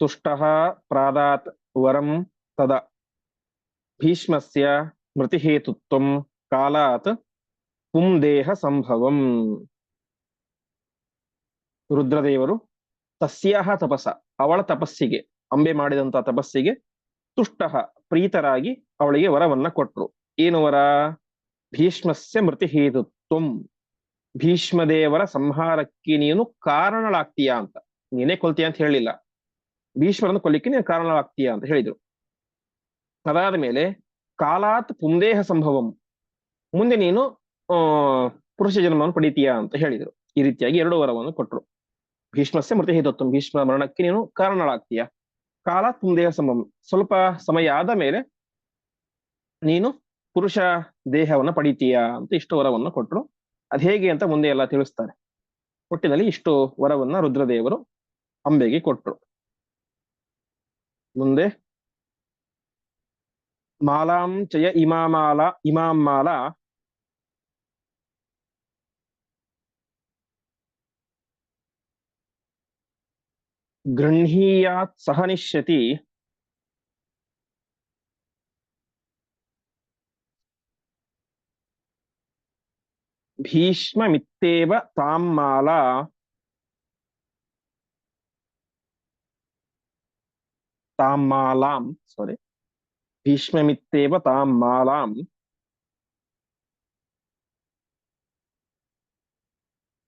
ತುಷ್ಟಃ ಪ್ರಾದಾತ್ ವರಂ ತದ ಭೀಷ್ಮಸ್ಯ ಮೃತಿಹೇತುತ್ವಂ ಕಾಲಾತ್ ಪುಂದೇಹ ಸಂಭವಂ. ರುದ್ರದೇವರು, ತಸ್ಯಾಹ ತಪಸ, ಅವಳ ತಪಸ್ಸಿಗೆ, ಅಂಬೆ ಮಾಡಿದಂತ ತಪಸ್ಸಿಗೆ ತುಷ್ಟ ಪ್ರೀತರಾಗಿ ಅವಳಿಗೆ ವರವನ್ನ ಕೊಟ್ರು. ಏನು ವರ? ಭೀಷ್ಮಸ್ಯ ಮೃತಿ ಹೇತುತ್ವ ಭೀಷ್ಮದೇವರ ಸಂಹಾರಕ್ಕೆ ನೀನು ಕಾರಣಳಾಗ್ತೀಯಾ ಅಂತ. ನೀನೇ ಕೊಲ್ತೀಯ ಅಂತ ಹೇಳಿಲ್ಲ. ಭೀಷ್ಮರನ್ನು ಕೊಲ್ಲಿಕ್ಕೆ ನೀನು ಕಾರಣಳಾಗ್ತೀಯಾ ಅಂತ ಹೇಳಿದ್ರು. ಅದಾದ ಮೇಲೆ ಕಾಲಾತ್ ಪುಂದೇಹ ಸಂಭವಂ. ಮುಂದೆ ನೀನು ಪುರುಷ ಜನ್ಮವನ್ನು ಪಡಿತೀಯಾ ಅಂತ ಹೇಳಿದರು. ಈ ರೀತಿಯಾಗಿ ಎರಡು ವರವನ್ನು ಕೊಟ್ಟರು ಭೀಷ್ಮಸ್ಯ ಮೃತಿಹೇತುತ್ವಂ. ಭೀಷ್ಮ ಮರಣಕ್ಕೆ ನೀನು ಕಾರಣಳಾಗ್ತೀಯ. ಕಾಲ ಪುಂದೇಹ ಸಮಂ ಸ್ವಲ್ಪ ಸಮಯ ಆದ ಮೇಲೆ ನೀನು ಪುರುಷ ದೇಹವನ್ನು ಪಡಿತೀಯಾ ಅಂತ ಇಷ್ಟು ವರವನ್ನು ಕೊಟ್ಟರು ಅದ್ ಹೇಗೆ ಅಂತ ಮುಂದೆ ಎಲ್ಲ ತಿಳಿಸ್ತಾರೆ. ಒಟ್ಟಿನಲ್ಲಿ ಇಷ್ಟು ವರವನ್ನ ರುದ್ರದೇವರು ಅಂಬೆಗೆ ಕೊಟ್ಟರು ಮುಂದೆ ಮಾಲಾಂ ಚಯ ಇಮಾಮಾಲ ಇಮಾಂ ಮಾಲ ಗೃಹೀಯಾತ್ ಸಹನಿಷ್ಯತಿ ಭೀಷ್ಮಮಿತ್ತೇವ ತಾಂ ಮಾಲಾ ತಾಂ ಮಾಲಾಂ ಸಾರಿ ಭೀಷ್ಮಮಿತ್ತೇವ ತಾಂ ಮಾಲಾಂ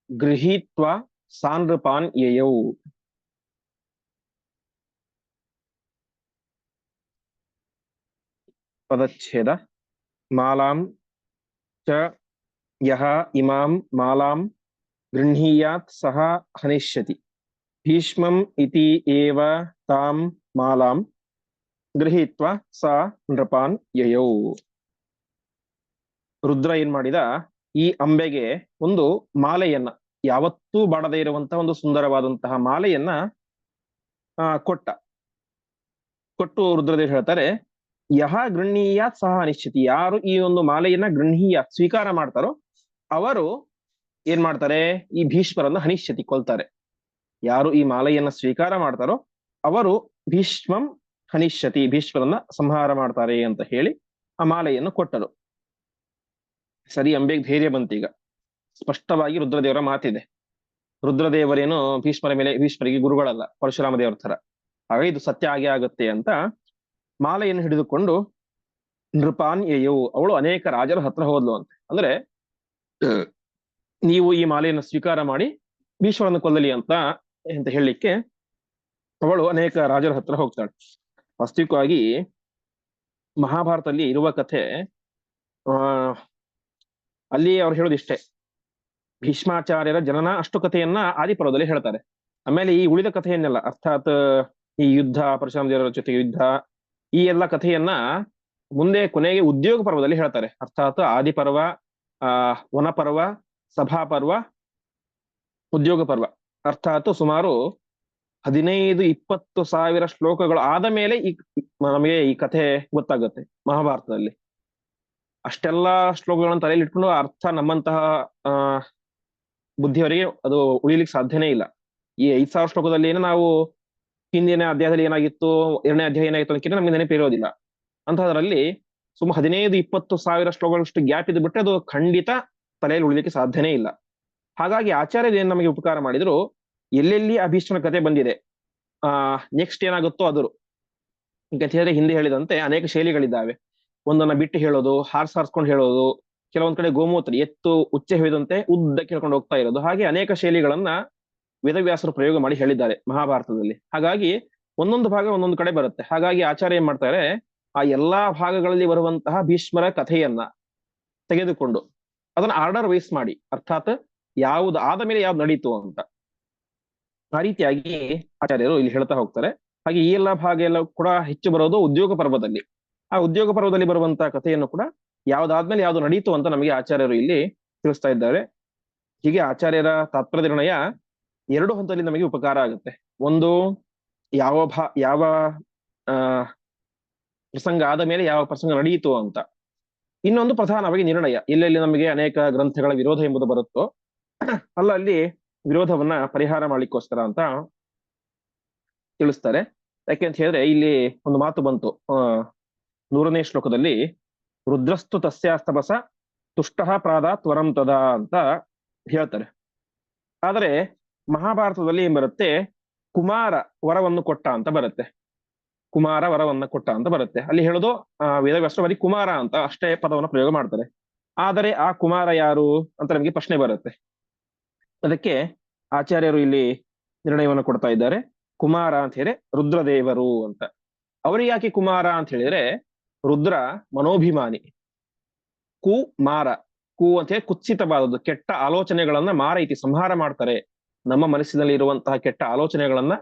ಗೃಹೀತ್ವ ಸಾನೃಪಾನ್ ಯಯೌ ಪದಚ್ಛೇದ ಮಾಲಾಂ ಚ ಯಹ ಇಮಾಂ ಮಾಲಾಂ ಗೃಹೀಯಾತ್ ಸಹ ಹನಿಷ್ಯತಿ ಭೀಷ್ಮಂ ಇತಿ ಏವ ತಾಂ ಮಾಲಾಂ ಗೃಹೀತ್ವ ಸ ನೃಪಾನ್ ಯಯೌ ರುದ್ರ ಏನ್ ಮಾಡಿದ? ಈ ಅಂಬೆಗೆ ಒಂದು ಮಾಲೆಯನ್ನ, ಯಾವತ್ತೂ ಬಾಡದೇ ಇರುವಂತಹ ಒಂದು ಸುಂದರವಾದಂತಹ ಮಾಲೆಯನ್ನ, ಆ, ಕೊಟ್ಟ. ಕೊಟ್ಟು ರುದ್ರದೇವ್ ಹೇಳ್ತಾರೆ ಯಹ ಗೃಹೀಯಾತ್ ಸಹ ನಿಶ್ಚಿತಿ ಯಾರು ಈ ಒಂದು ಮಾಲೆಯನ್ನ ಗೃಹೀಯ ಸ್ವೀಕಾರ ಮಾಡ್ತಾರೋ ಅವರು ಏನ್ ಮಾಡ್ತಾರೆ? ಈ ಭೀಷ್ಮರನ್ನು ಹನಿಶ್ಯತಿ ಕೊಲ್ತಾರೆ ಯಾರು ಈ ಮಾಲೆಯನ್ನ ಸ್ವೀಕಾರ ಮಾಡ್ತಾರೋ ಅವರು ಭೀಷ್ಮಂ ಹನಿಶ್ಯತಿ ಭೀಷ್ಮರನ್ನ ಸಂಹಾರ ಮಾಡ್ತಾರೆ ಅಂತ ಹೇಳಿ ಆ ಮಾಲೆಯನ್ನು ಕೊಟ್ಟರು. ಸರಿ, ಅಂಬೆಗೆ ಧೈರ್ಯ ಬಂತೀಗ. ಸ್ಪಷ್ಟವಾಗಿ ರುದ್ರದೇವರ ಮಾತಿದೆ. ರುದ್ರದೇವರೇನು ಭೀಷ್ಮರ ಮೇಲೆ, ಭೀಷ್ಮರಿಗೆ ಗುರುಗಳಲ್ಲ, ಪರಶುರಾಮ ದೇವರ ತರ ಹಾಗೆ ಇದು ಸತ್ಯ ಆಗೇ ಆಗುತ್ತೆ ಅಂತ ಮಾಲೆಯನ್ನು ಹಿಡಿದುಕೊಂಡು ನೃಪಾನ್ ಅವಳು ಅನೇಕ ರಾಜರ ಹತ್ರ ಹೋದ್ಲು ಅಂತ ಅಂದ್ರೆ, ನೀವು ಈ ಮಾಲೆಯನ್ನು ಸ್ವೀಕಾರ ಮಾಡಿ ಭೀಷ್ಮರನ್ನು ಕೊಲ್ಲಲಿ ಅಂತ ಅಂತ ಹೇಳಲಿಕ್ಕೆ ಅವಳು ಅನೇಕ ರಾಜರ ಹತ್ರ ಹೋಗ್ತಾಳೆ. ವಾಸ್ತವಿಕವಾಗಿ ಮಹಾಭಾರತದಲ್ಲಿ ಇರುವ ಕಥೆ, ಆ, ಅಲ್ಲಿ ಅವ್ರು ಹೇಳೋದಿಷ್ಟೇ. ಭೀಷ್ಮಾಚಾರ್ಯರ ಜನನ ಅಷ್ಟು ಕಥೆಯನ್ನ ಆದಿಪರ್ವದಲ್ಲಿ ಹೇಳ್ತಾರೆ. ಆಮೇಲೆ ಈ ಉಳಿದ ಕಥೆಯನ್ನೆಲ್ಲ, ಅರ್ಥಾತ್ ಈ ಯುದ್ಧ ಪರಶುರಾಮ ದೇವರ ಜೊತೆಗೆ ಯುದ್ಧ ಈ ಎಲ್ಲ ಕಥೆಯನ್ನ ಮುಂದೆ ಕೊನೆಗೆ ಉದ್ಯೋಗ ಪರ್ವದಲ್ಲಿ ಹೇಳ್ತಾರೆ. ಅರ್ಥಾತ್ ಆದಿಪರ್ವ ಆ ಸಭಾ ಸಭಾಪರ್ವ ಉದ್ಯೋಗ ಪರ್ವ. ಅರ್ಥಾತ್ ಸುಮಾರು ಹದಿನೈದು, ಇಪ್ಪತ್ತು ಸಾವಿರ ಶ್ಲೋಕಗಳು ಆದ ಮೇಲೆ ಈ ನಮಗೆ ಈ ಕಥೆ ಗೊತ್ತಾಗುತ್ತೆ ಮಹಾಭಾರತದಲ್ಲಿ. ಅಷ್ಟೆಲ್ಲಾ ಶ್ಲೋಕಗಳನ್ನು ತಲೆಯಲ್ಲಿ ಇಟ್ಕೊಂಡು ಅರ್ಥ ನಮ್ಮಂತಹ, ಆ, ಬುದ್ಧಿಯವರಿಗೆ ಅದು ಉಳಿಲಿಕ್ಕೆ ಸಾಧ್ಯನೇ ಇಲ್ಲ. ಈ ಐದ್ ಸಾವಿರ ಶ್ಲೋಕದಲ್ಲಿ ಏನು ನಾವು ಹಿಂದಿನ ಅಧ್ಯಾಯದಲ್ಲಿ ಏನಾಗಿತ್ತು, ಎರಡನೇ ಅಧ್ಯಾಯ ಏನಾಗಿತ್ತು ಅಂತ ನಮಗೆ ನೆನಪಿರೋದಿಲ್ಲ ಅಂತಹದ್ರಲ್ಲಿ ಸುಮಾರು ಹದಿನೈದು, ಇಪ್ಪತ್ತು ಸಾವಿರ ಶ್ಲೋಕಗಳಷ್ಟು ಗ್ಯಾಪ್ ಇದ್ದು ಬಿಟ್ಟರೆ ಅದು ಖಂಡಿತ ತಲೆಯಲ್ಲಿ ಉಳಿಲಿಕ್ಕೆ ಸಾಧ್ಯನೇ ಇಲ್ಲ. ಹಾಗಾಗಿ ಆಚಾರ್ಯರು ನಮಗೆ ಉಪಕಾರ ಮಾಡಿದ್ರು, ಎಲ್ಲೆಲ್ಲಿ ಅಭೀಷ್ಟನ ಕತೆ ಬಂದಿದೆ, ಆ ನೆಕ್ಸ್ಟ್ ಏನಾಗುತ್ತೋ ಅದರು. ಈಗ ಹೇಳಿದ್ರೆ ಹಿಂದೆ ಹೇಳಿದಂತೆ ಅನೇಕ ಶೈಲಿಗಳಿದ್ದಾವೆ. ಒಂದನ್ನ ಬಿಟ್ಟು ಹೇಳೋದು, ಹಾರ್ಸ್ ಹಾರ್ಸ್ಕೊಂಡು ಹೇಳೋದು, ಕೆಲವೊಂದ್ ಕಡೆ ಗೋಮೂತ್ರ ಎತ್ತು, ಉಚ್ಚೆ ಹೇಳಿದಂತೆ ಉದ್ದಕ್ಕೆ ಹೇಳ್ಕೊಂಡು ಹೋಗ್ತಾ ಇರೋದು. ಹಾಗೆ ಅನೇಕ ಶೈಲಿಗಳನ್ನ ವೇದವ್ಯಾಸರು ಪ್ರಯೋಗ ಮಾಡಿ ಹೇಳಿದ್ದಾರೆ ಮಹಾಭಾರತದಲ್ಲಿ. ಹಾಗಾಗಿ ಒಂದೊಂದು ಭಾಗ ಒಂದೊಂದು ಕಡೆ ಬರುತ್ತೆ. ಹಾಗಾಗಿ ಆಚಾರ್ಯ ಏನ್ ಮಾಡ್ತಾರೆ, ಆ ಎಲ್ಲಾ ಭಾಗಗಳಲ್ಲಿ ಬರುವಂತಹ ಭೀಷ್ಮರ ಕಥೆಯನ್ನ ತೆಗೆದುಕೊಂಡು ಅದನ್ನ ಆರ್ಡರ್ ವೈಸ್ ಮಾಡಿ, ಅರ್ಥಾತ್ ಯಾವ್ದು ಆದ ಮೇಲೆ ಯಾವ್ದು ನಡೀತು ಅಂತ ಆ ರೀತಿಯಾಗಿ ಆಚಾರ್ಯರು ಇಲ್ಲಿ ಹೇಳ್ತಾ ಹೋಗ್ತಾರೆ. ಹಾಗೆ ಈ ಎಲ್ಲಾ ಭಾಗ ಎಲ್ಲ ಕೂಡ ಹೆಚ್ಚು ಬರೋದು ಉದ್ಯೋಗ ಪರ್ವದಲ್ಲಿ. ಆ ಉದ್ಯೋಗ ಪರ್ವದಲ್ಲಿ ಬರುವಂತಹ ಕಥೆಯನ್ನು ಕೂಡ ಯಾವ್ದಾದ್ಮೇಲೆ ಯಾವ್ದು ನಡೀತು ಅಂತ ನಮಗೆ ಆಚಾರ್ಯರು ಇಲ್ಲಿ ತಿಳಿಸ್ತಾ ಇದ್ದಾರೆ. ಹೀಗೆ ಆಚಾರ್ಯರ ತಾತ್ಪರ್ಯ ನಿರ್ಣಯ ಎರಡು ಹಂತದಲ್ಲಿ ನಮಗೆ ಉಪಕಾರ ಆಗುತ್ತೆ. ಒಂದು, ಯಾವ ಭಾ, ಯಾವ, ಆ, ಪ್ರಸಂಗ ಆದ ಮೇಲೆ ಯಾವ ಪ್ರಸಂಗ ನಡೆಯಿತು ಅಂತ. ಇನ್ನೊಂದು ಪ್ರಧಾನವಾಗಿ ನಿರ್ಣಯ. ಎಲ್ಲೆಲ್ಲಿ ನಮಗೆ ಅನೇಕ ಗ್ರಂಥಗಳ ವಿರೋಧ ಎಂಬುದು ಬರುತ್ತೋ ಅಲ್ಲಲ್ಲಿ ವಿರೋಧವನ್ನ ಪರಿಹಾರ ಮಾಡ್ಲಿಕ್ಕೋಸ್ಕರ ಅಂತ ತಿಳಿಸ್ತಾರೆ. ಯಾಕೆ ಅಂತ ಹೇಳಿದ್ರೆ, ಇಲ್ಲಿ ಒಂದು ಮಾತು ಬಂತು. ಆ, ನೂರನೇ ಶ್ಲೋಕದಲ್ಲಿ, ರುದ್ರಸ್ತು ತಸ್ಯಾಸ್ತಮಸ ತುಷ್ಟ ಪ್ರಾದ ತ್ವರಂ ತದ ಅಂತ ಹೇಳ್ತಾರೆ. ಆದರೆ ಮಹಾಭಾರತದಲ್ಲಿ ಏನ್ ಬರುತ್ತೆ? ಕುಮಾರ ವರವನ್ನು ಕೊಟ್ಟ ಅಂತ ಬರುತ್ತೆ. ಕುಮಾರ ವರವನ್ನ ಕೊಟ್ಟ ಅಂತ ಬರುತ್ತೆ. ಅಲ್ಲಿ ಹೇಳೋದು, ಆ, ವೇದವ್ಯಾಸರು ಬರೀ ಕುಮಾರ ಅಂತ ಅಷ್ಟೇ ಪದವನ್ನು ಪ್ರಯೋಗ ಮಾಡ್ತಾರೆ. ಆದರೆ ಆ ಕುಮಾರ ಯಾರು ಅಂತ ನಮಗೆ ಪ್ರಶ್ನೆ ಬರುತ್ತೆ. ಅದಕ್ಕೆ ಆಚಾರ್ಯರು ಇಲ್ಲಿ ನಿರ್ಣಯವನ್ನು ಕೊಡ್ತಾ ಇದ್ದಾರೆ. ಕುಮಾರ ಅಂತ ಹೇಳಿ ರುದ್ರದೇವರು ಅಂತ. ಅವರಿಗೆ ಯಾಕೆ ಕುಮಾರ ಅಂತ ಹೇಳಿದ್ರೆ, ರುದ್ರ ಮನೋಭಿಮಾನಿ. ಕು ಮಾರ. ಕು ಅಂತ ಹೇಳಿ ಕುತ್ಸಿತವಾದದ್ದು, ಕೆಟ್ಟ ಆಲೋಚನೆಗಳನ್ನ ಮಾರ ಇತಿ, ಸಂಹಾರ ಮಾಡ್ತಾರೆ. ನಮ್ಮ ಮನಸ್ಸಿನಲ್ಲಿ ಇರುವಂತಹ ಕೆಟ್ಟ ಆಲೋಚನೆಗಳನ್ನ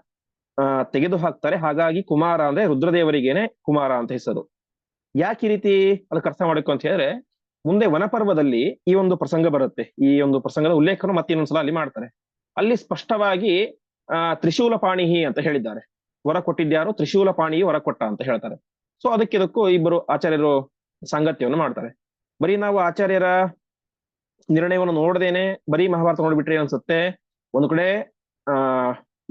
ತೆಗೆದು ಹಾಕ್ತಾರೆ ಹಾಗಾಗಿ ಕುಮಾರ ಅಂದ್ರೆ ರುದ್ರದೇವರಿಗೇನೆ ಕುಮಾರ ಅಂತ ಹೆಸರು. ಯಾಕೆ ಈ ರೀತಿ ಅದಕ್ಕೆ ಅರ್ಥ ಮಾಡಬೇಕು ಅಂತ ಹೇಳಿದ್ರೆ, ಮುಂದೆ ವನಪರ್ವದಲ್ಲಿ ಈ ಒಂದು ಪ್ರಸಂಗ ಬರುತ್ತೆ. ಈ ಒಂದು ಪ್ರಸಂಗದ ಉಲ್ಲೇಖನ ಮತ್ತೆ ಇನ್ನೊಂದ್ಸಲ ಅಲ್ಲಿ ಮಾಡ್ತಾರೆ. ಅಲ್ಲಿ ಸ್ಪಷ್ಟವಾಗಿ, ಆ ತ್ರಿಶೂಲ ಪಾಣಿಹಿ ಅಂತ ಹೇಳಿದ್ದಾರೆ. ವರ ಕೊಟ್ಟಿದ್ಯಾರು ತ್ರಿಶೂಲ ಪಾಣಿ ವರ ಕೊಟ್ಟ ಅಂತ ಹೇಳ್ತಾರೆ. ಸೊ, ಅದಕ್ಕೆ ಇದಕ್ಕೂ ಇಬ್ಬರು ಆಚಾರ್ಯರು ಸಾಂಗತ್ಯವನ್ನು ಮಾಡ್ತಾರೆ. ಬರೀ ನಾವು ಆಚಾರ್ಯರ ನಿರ್ಣಯವನ್ನು ನೋಡದೇನೆ ಬರೀ ಮಹಾಭಾರತ ನೋಡ್ಬಿಟ್ರೆ ಅನ್ಸುತ್ತೆ? ಒಂದು ಕಡೆ, ಆ,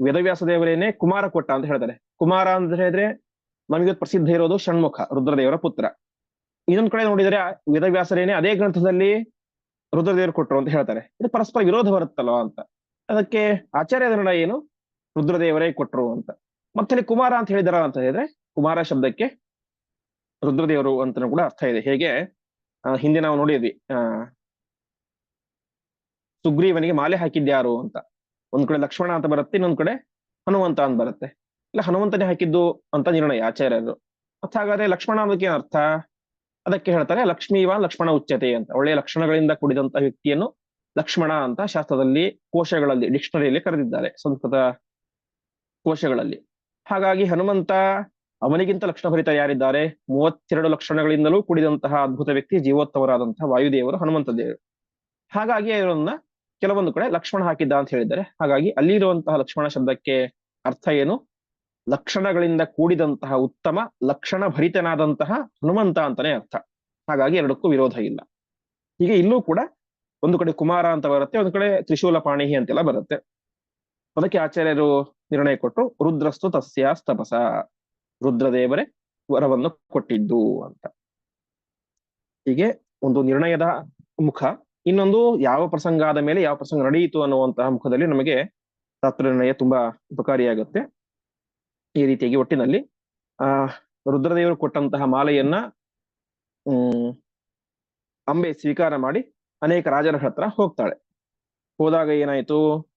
ವೇದವ್ಯಾಸ ದೇವರೇನೆ ಕುಮಾರ ಕೊಟ್ಟ ಅಂತ ಹೇಳ್ತಾರೆ. ಕುಮಾರ ಅಂತ ಹೇಳಿದ್ರೆ ನಮಗೆ ಪ್ರಸಿದ್ಧ ಇರೋದು ಷಣ್ಮುಖ, ರುದ್ರದೇವರ ಪುತ್ರ. ಇನ್ನೊಂದ್ ಕಡೆ ನೋಡಿದ್ರೆ ವೇದವ್ಯಾಸರೇನೆ ಅದೇ ಗ್ರಂಥದಲ್ಲಿ ರುದ್ರದೇವರು ಕೊಟ್ಟರು ಅಂತ ಹೇಳ್ತಾರೆ. ಇದು ಪರಸ್ಪರ ವಿರೋಧ ಬರುತ್ತಲ್ಲ ಅಂತ. ಅದಕ್ಕೆ ಆಚಾರ್ಯ ಏನು? ರುದ್ರದೇವರೇ ಕೊಟ್ಟರು ಅಂತ. ಮತ್ತೆ ಕುಮಾರ ಅಂತ ಹೇಳಿದಾರ ಅಂತ ಹೇಳಿದ್ರೆ ಕುಮಾರ ಶಬ್ದಕ್ಕೆ ರುದ್ರದೇವರು ಅಂತ ಕೂಡ ಅರ್ಥ ಇದೆ. ಹೇಗೆ? ಹಿಂದೆ ನಾವು ನೋಡಿದ್ವಿ. ಸುಗ್ರೀವನಿಗೆ ಮಾಲೆ ಹಾಕಿದ್ಯಾರು ಅಂತ. ಒಂದ್ ಕಡೆ ಲಕ್ಷ್ಮಣ ಅಂತ ಬರುತ್ತೆ, ಇನ್ನೊಂದ್ ಕಡೆ ಹನುಮಂತ ಅಂತ ಬರುತ್ತೆ. ಇಲ್ಲ, ಹನುಮಂತನೇ ಹಾಕಿದ್ದು ಅಂತ ನಿರ್ಣಯ ಆಚಾರ್ಯರು ಮತ್ತೆ ಹಾಗಾದ್ರೆ ಲಕ್ಷ್ಮಣ ಅನ್ನೋದಕ್ಕೆ ಅರ್ಥ? ಅದಕ್ಕೆ ಹೇಳ್ತಾರೆ ಲಕ್ಷ್ಮೀವ ಲಕ್ಷ್ಮಣ ಉಚ್ಚತೆ ಅಂತ. ಒಳ್ಳೆಯ ಲಕ್ಷಣಗಳಿಂದ ಕೂಡಿದಂತಹ ವ್ಯಕ್ತಿಯನ್ನು ಲಕ್ಷ್ಮಣ ಅಂತ ಶಾಸ್ತ್ರದಲ್ಲಿ ಕೋಶಗಳಲ್ಲಿ, ಡಿಕ್ಷನರಿಯಲ್ಲಿ ಕರೆದಿದ್ದಾರೆ, ಸಂಸ್ಕೃತ ಕೋಶಗಳಲ್ಲಿ. ಹಾಗಾಗಿ ಹನುಮಂತ ಅವನಿಗಿಂತ ಲಕ್ಷಣಭರಿತ ಯಾರಿದ್ದಾರೆ? ಮೂವತ್ತೆರಡು ಲಕ್ಷಣಗಳಿಂದಲೂ ಕೂಡಿದಂತಹ ಅದ್ಭುತ ವ್ಯಕ್ತಿ ಜೀವೋತ್ತಮರಾದಂತಹ ವಾಯುದೇವರು ಹನುಮಂತ ದೇವರು. ಹಾಗಾಗಿ ಅವರನ್ನ ಕೆಲವೊಂದು ಕಡೆ ಲಕ್ಷ್ಮಣ ಹಾಕಿದ್ದ ಅಂತ ಹೇಳಿದ್ದಾರೆ. ಹಾಗಾಗಿ ಅಲ್ಲಿರುವಂತಹ ಲಕ್ಷ್ಮಣ ಶಬ್ದಕ್ಕೆ ಅರ್ಥ ಏನು? ಲಕ್ಷಣಗಳಿಂದ ಕೂಡಿದಂತಹ ಉತ್ತಮ ಲಕ್ಷಣ ಭರಿತನಾದಂತಹ ಹನುಮಂತ ಅಂತಾನೆ ಅರ್ಥ. ಹಾಗಾಗಿ ಎರಡಕ್ಕೂ ವಿರೋಧ ಇಲ್ಲ. ಹೀಗೆ ಇಲ್ಲೂ ಕೂಡ ಒಂದು ಕಡೆ ಕುಮಾರ ಅಂತ ಬರುತ್ತೆ, ಒಂದು ಕಡೆ ತ್ರಿಶೂಲ ಪಾಣಿಹಿ ಅಂತೆಲ್ಲ ಬರುತ್ತೆ. ಅದಕ್ಕೆ ಆಚಾರ್ಯರು ನಿರ್ಣಯ ಕೊಟ್ಟು ರುದ್ರಸ್ತು ತಪಸ ರುದ್ರದೇವರೇ ವರವನ್ನು ಕೊಟ್ಟಿದ್ದು ಅಂತ. ಹೀಗೆ ಒಂದು ನಿರ್ಣಯದ ಮುಖ. ಇನ್ನೊಂದು ಯಾವ ಪ್ರಸಂಗ ಆದ ಮೇಲೆ ಯಾವ ಪ್ರಸಂಗ ನಡೆಯಿತು ಅನ್ನುವಂತಹ ಮುಖದಲ್ಲಿ ನಮಗೆ ತಾತ್ಪರ್ಯ ನಿರ್ಣಯ ತುಂಬಾ ಉಪಕಾರಿಯಾಗುತ್ತೆ. ಈ ರೀತಿಯಾಗಿ ಒಟ್ಟಿನಲ್ಲಿ, ಆ, ರುದ್ರದೇವರು ಕೊಟ್ಟಂತಹ ಮಾಲೆಯನ್ನ, ಹ್ಮ್, ಅಂಬೆ ಸ್ವೀಕಾರ ಮಾಡಿ ಅನೇಕ ರಾಜರ ಹತ್ರ ಹೋಗ್ತಾಳೆ. ಹೋದಾಗ ಏನಾಯ್ತು?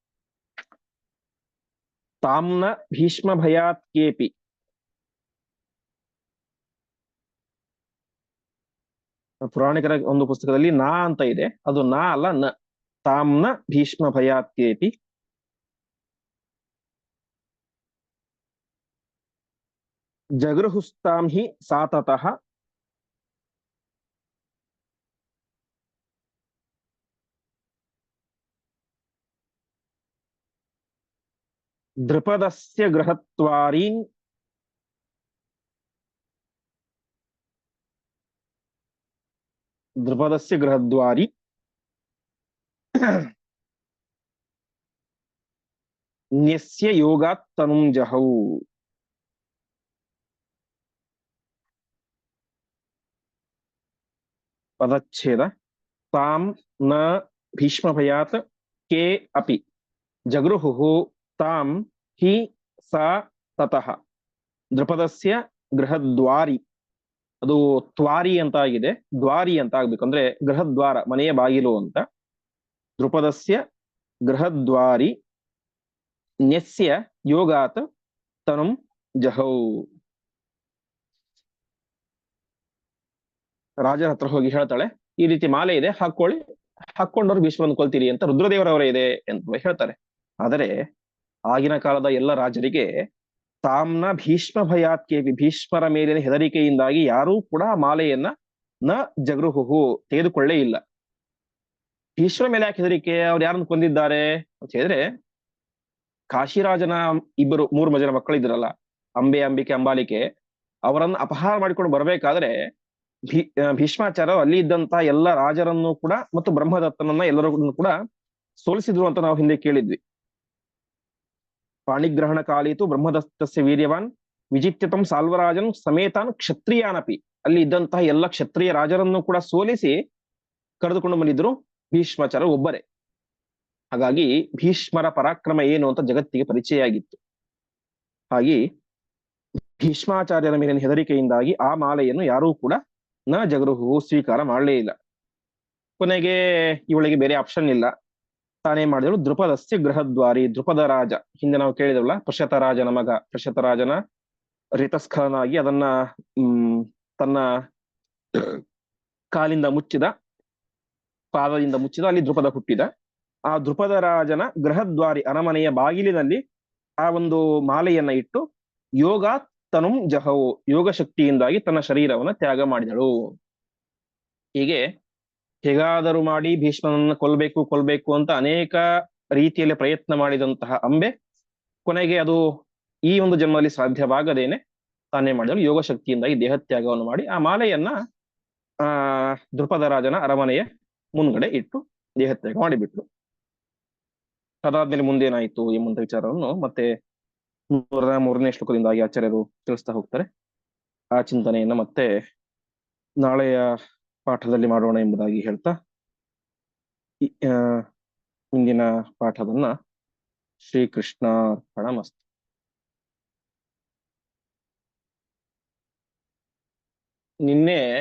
ತಾಮ್ನ ಭೀಷ್ಮ ಭಯಾತ್ ಕೇಪಿ. ಪುರಾಣಿಕರ ಒಂದು ಪುಸ್ತಕದಲ್ಲಿ ನಾ ಅಂತ ಇದೆ. ಅದು ನಾ ಅಲ್ಲ, ನ, ತಾಮ್ನ ಭೀಷ್ಮ ಭಯಾತ್ಯೇಪಿ ಜಗೃಹುಸ್ತಾಂ ಹಿ ಸಾತತಃ. ದೃಪದಸ್ಯ ಗೃಹತ್ವಾರೀನ್ ದ್ರುಪದಸ್ಯ ಗೃಹದ್ವಾರಿ ನ್ಯಸ್ಯ ಯೋಗಾತ್ ತನುಂ ಜಹೌ ಪದಚ್ಛೇದ ತಾಂ ನ ಭೀಷ್ಮಭಯಾತ್ ಕೇ ಅಪಿ ಜಗೃಹು ತಾಂ ಹಿ ಸಾ ತತಃ ದೃಪದಸ್ಯ ಗೃಹದ್ವಾರಿ ಅದು ತ್ವಾರಿ ಅಂತ ಆಗಿದೆ. ದ್ವಾರಿ ಅಂತ ಆಗ್ಬೇಕು. ಅಂದ್ರೆ ಗೃಹದ್ವಾರ, ಮನೆಯ ಬಾಗಿಲು ಅಂತ. ದೃಪದಸ್ಯ, ಗೃಹದ್ವಾರಿ, ನ್ಯಸ್ಯ, ಯೋಗಾತ್, ತನುಂ, ಜಹೌ. ರಾಜರ ಹತ್ರ ಹೋಗಿ ಹೇಳ್ತಾಳೆ, ಈ ರೀತಿ ಮಾಲೆ ಇದೆ ಹಾಕೊಳ್ಳಿ ಹಾಕೊಂಡವ್ರು ಭೀಷ್ಮನ್ ಕೊಲ್ತೀರಿ ಅಂತ ರುದ್ರದೇವರವರೇ ಇದೆ ಅಂತ ಹೇಳ್ತಾರೆ. ಆದರೆ ಆಗಿನ ಕಾಲದ ಎಲ್ಲ ರಾಜರಿಗೆ ತಾಮ್ನ ಭೀಷ್ಮ ಭಯಾತ್ಕೆ ಭೀಷ್ಮರ ಮೇಲಿನ ಹೆದರಿಕೆಯಿಂದಾಗಿ ಯಾರೂ ಕೂಡ ಮಾಲೆಯನ್ನ ನ ಜಗೃಹು ತೆಗೆದುಕೊಳ್ಳೇ ಇಲ್ಲ. ಭೀಷ್ಮರ ಮೇಲೆ ಯಾಕೆ ಹೆದರಿಕೆ? ಅವ್ರು ಯಾರನ್ನು ಕೊಂದಿದ್ದಾರೆ? ಅಂತ ಹೇಳಿದ್ರೆ ಕಾಶಿರಾಜನ ಇಬ್ಬರು, ಮೂರು ಜನ ಮಕ್ಕಳಿದ್ರಲ್ಲ, ಅಂಬೆ, ಅಂಬಿಕೆ, ಅಂಬಾಲಿಕೆ, ಅವರನ್ನು ಅಪಹಾರ ಮಾಡಿಕೊಂಡು ಬರಬೇಕಾದ್ರೆ ಭೀ ಭೀಷ್ಮಾಚಾರ್ಯರು ಅಲ್ಲಿ ಇದ್ದಂತ ಎಲ್ಲ ರಾಜರನ್ನು ಕೂಡ ಮತ್ತು ಬ್ರಹ್ಮದತ್ತನನ್ನ ಎಲ್ಲರನ್ನು ಕೂಡ ಸೋಲಿಸಿದ್ರು ಅಂತ ನಾವು ಹಿಂದೆ ಕೇಳಿದ್ವಿ. ಪಾಣಿಗ್ರಹಣ ಕಾಲಿತು ಬ್ರಹ್ಮದತ್ತಸ್ಯ ವೀರ್ಯವಾನ್ ವಿಜಿತ್ಯತಂ ಸಾಲ್ವರಾಜನ್ ಸಮೇತಾನ್ ಕ್ಷತ್ರಿಯಾನಪಿ. ಅಲ್ಲಿ ಇದ್ದಂತಹ ಎಲ್ಲ ಕ್ಷತ್ರಿಯ ರಾಜರನ್ನು ಕೂಡ ಸೋಲಿಸಿ ಕರೆದುಕೊಂಡು ಬಂದಿದ್ರು ಭೀಷ್ಮಾಚಾರ ಒಬ್ಬರೇ. ಹಾಗಾಗಿ ಭೀಷ್ಮರ ಪರಾಕ್ರಮ ಏನು ಅಂತ ಜಗತ್ತಿಗೆ ಪರಿಚಯ ಆಗಿತ್ತು. ಹಾಗೆ ಭೀಷ್ಮಾಚಾರ್ಯರ ಮೇಲಿನ ಹೆದರಿಕೆಯಿಂದಾಗಿ ಆ ಮಾಲೆಯನ್ನು ಯಾರೂ ಕೂಡ ನ ಜಗರುಹು ಸ್ವೀಕಾರ ಮಾಡಲೇ ಇಲ್ಲ. ಕೊನೆಗೆ ಇವಳಿಗೆ ಬೇರೆ ಆಪ್ಷನ್ ಇಲ್ಲ. ತಾನೇ ಮಾಡಿದಳು ದೃಪದಸ್ಯ ಗೃಹದ್ವಾರಿ ದೃಪದ ರಾಜ. ಹಿಂದೆ ನಾವು ಕೇಳಿದವಲ್ಲ ಪ್ರಶತ ರಾಜನ ಮಗ. ಪ್ರಶತ ರಾಜನ ರಿತಸ್ಖಲನಾಗಿ ಅದನ್ನ ತನ್ನ ಕಾಲಿಂದ ಮುಚ್ಚಿದ, ಪಾದದಿಂದ ಮುಚ್ಚಿದ, ಅಲ್ಲಿ ದೃಪದ ಹುಟ್ಟಿದ. ಆ ದೃಪದ ರಾಜನ ಗೃಹದ್ವಾರಿ ಅರಮನೆಯ ಬಾಗಿಲಿನಲ್ಲಿ ಆ ಒಂದು ಮಾಲೆಯನ್ನ ಇಟ್ಟು ಯೋಗ ತನುಂ ಜಹವು ಯೋಗ ಶಕ್ತಿಯಿಂದಾಗಿ ತನ್ನ ಶರೀರವನ್ನು ತ್ಯಾಗ ಮಾಡಿದಳು. ಹೀಗೆ ಹೇಗಾದರೂ ಮಾಡಿ ಭೀಷ್ಮನನ್ನ ಕೊಲ್ಬೇಕು ಕೊಲ್ಬೇಕು ಅಂತ ಅನೇಕ ರೀತಿಯಲ್ಲಿ ಪ್ರಯತ್ನ ಮಾಡಿದಂತಹ ಅಂಬೆ, ಕೊನೆಗೆ ಅದು ಈ ಒಂದು ಜನ್ಮದಲ್ಲಿ ಸಾಧ್ಯವಾಗದೇನೆ ತಾನೇ ಮಾಡಿದಳು. ಯೋಗ ಶಕ್ತಿಯಿಂದಾಗಿ ದೇಹತ್ಯಾಗವನ್ನು ಮಾಡಿ ಆ ಮಾಲೆಯನ್ನ, ಆ ದೃಪದ ರಾಜನ ಅರಮನೆಯ ಮುಂದ್ಗಡೆ ಇಟ್ಟು ದೇಹತ್ಯಾಗ ಮಾಡಿಬಿಟ್ರು. ಅದಾದ್ಮೇಲೆ ಮುಂದೇನಾಯಿತು ಎಂಬಂತ ವಿಚಾರವನ್ನು ಮತ್ತೆ ನೂರ ಮೂರನೇ ಶ್ಲೋಕದಿಂದಾಗಿ ಆಚಾರ್ಯರು ತಿಳಿಸ್ತಾ ಹೋಗ್ತಾರೆ. ಆ ಚಿಂತನೆಯನ್ನ ಮತ್ತೆ ನಾಳೆಯ ಪಾಠದಲ್ಲಿ ಮಾಡೋಣ ಎಂಬುದಾಗಿ ಹೇಳ್ತಾ ಇಂದಿನ ಪಾಠವನ್ನ ಶ್ರೀಕೃಷ್ಣ ಮಸ್ತು ನಿನ್ನೆ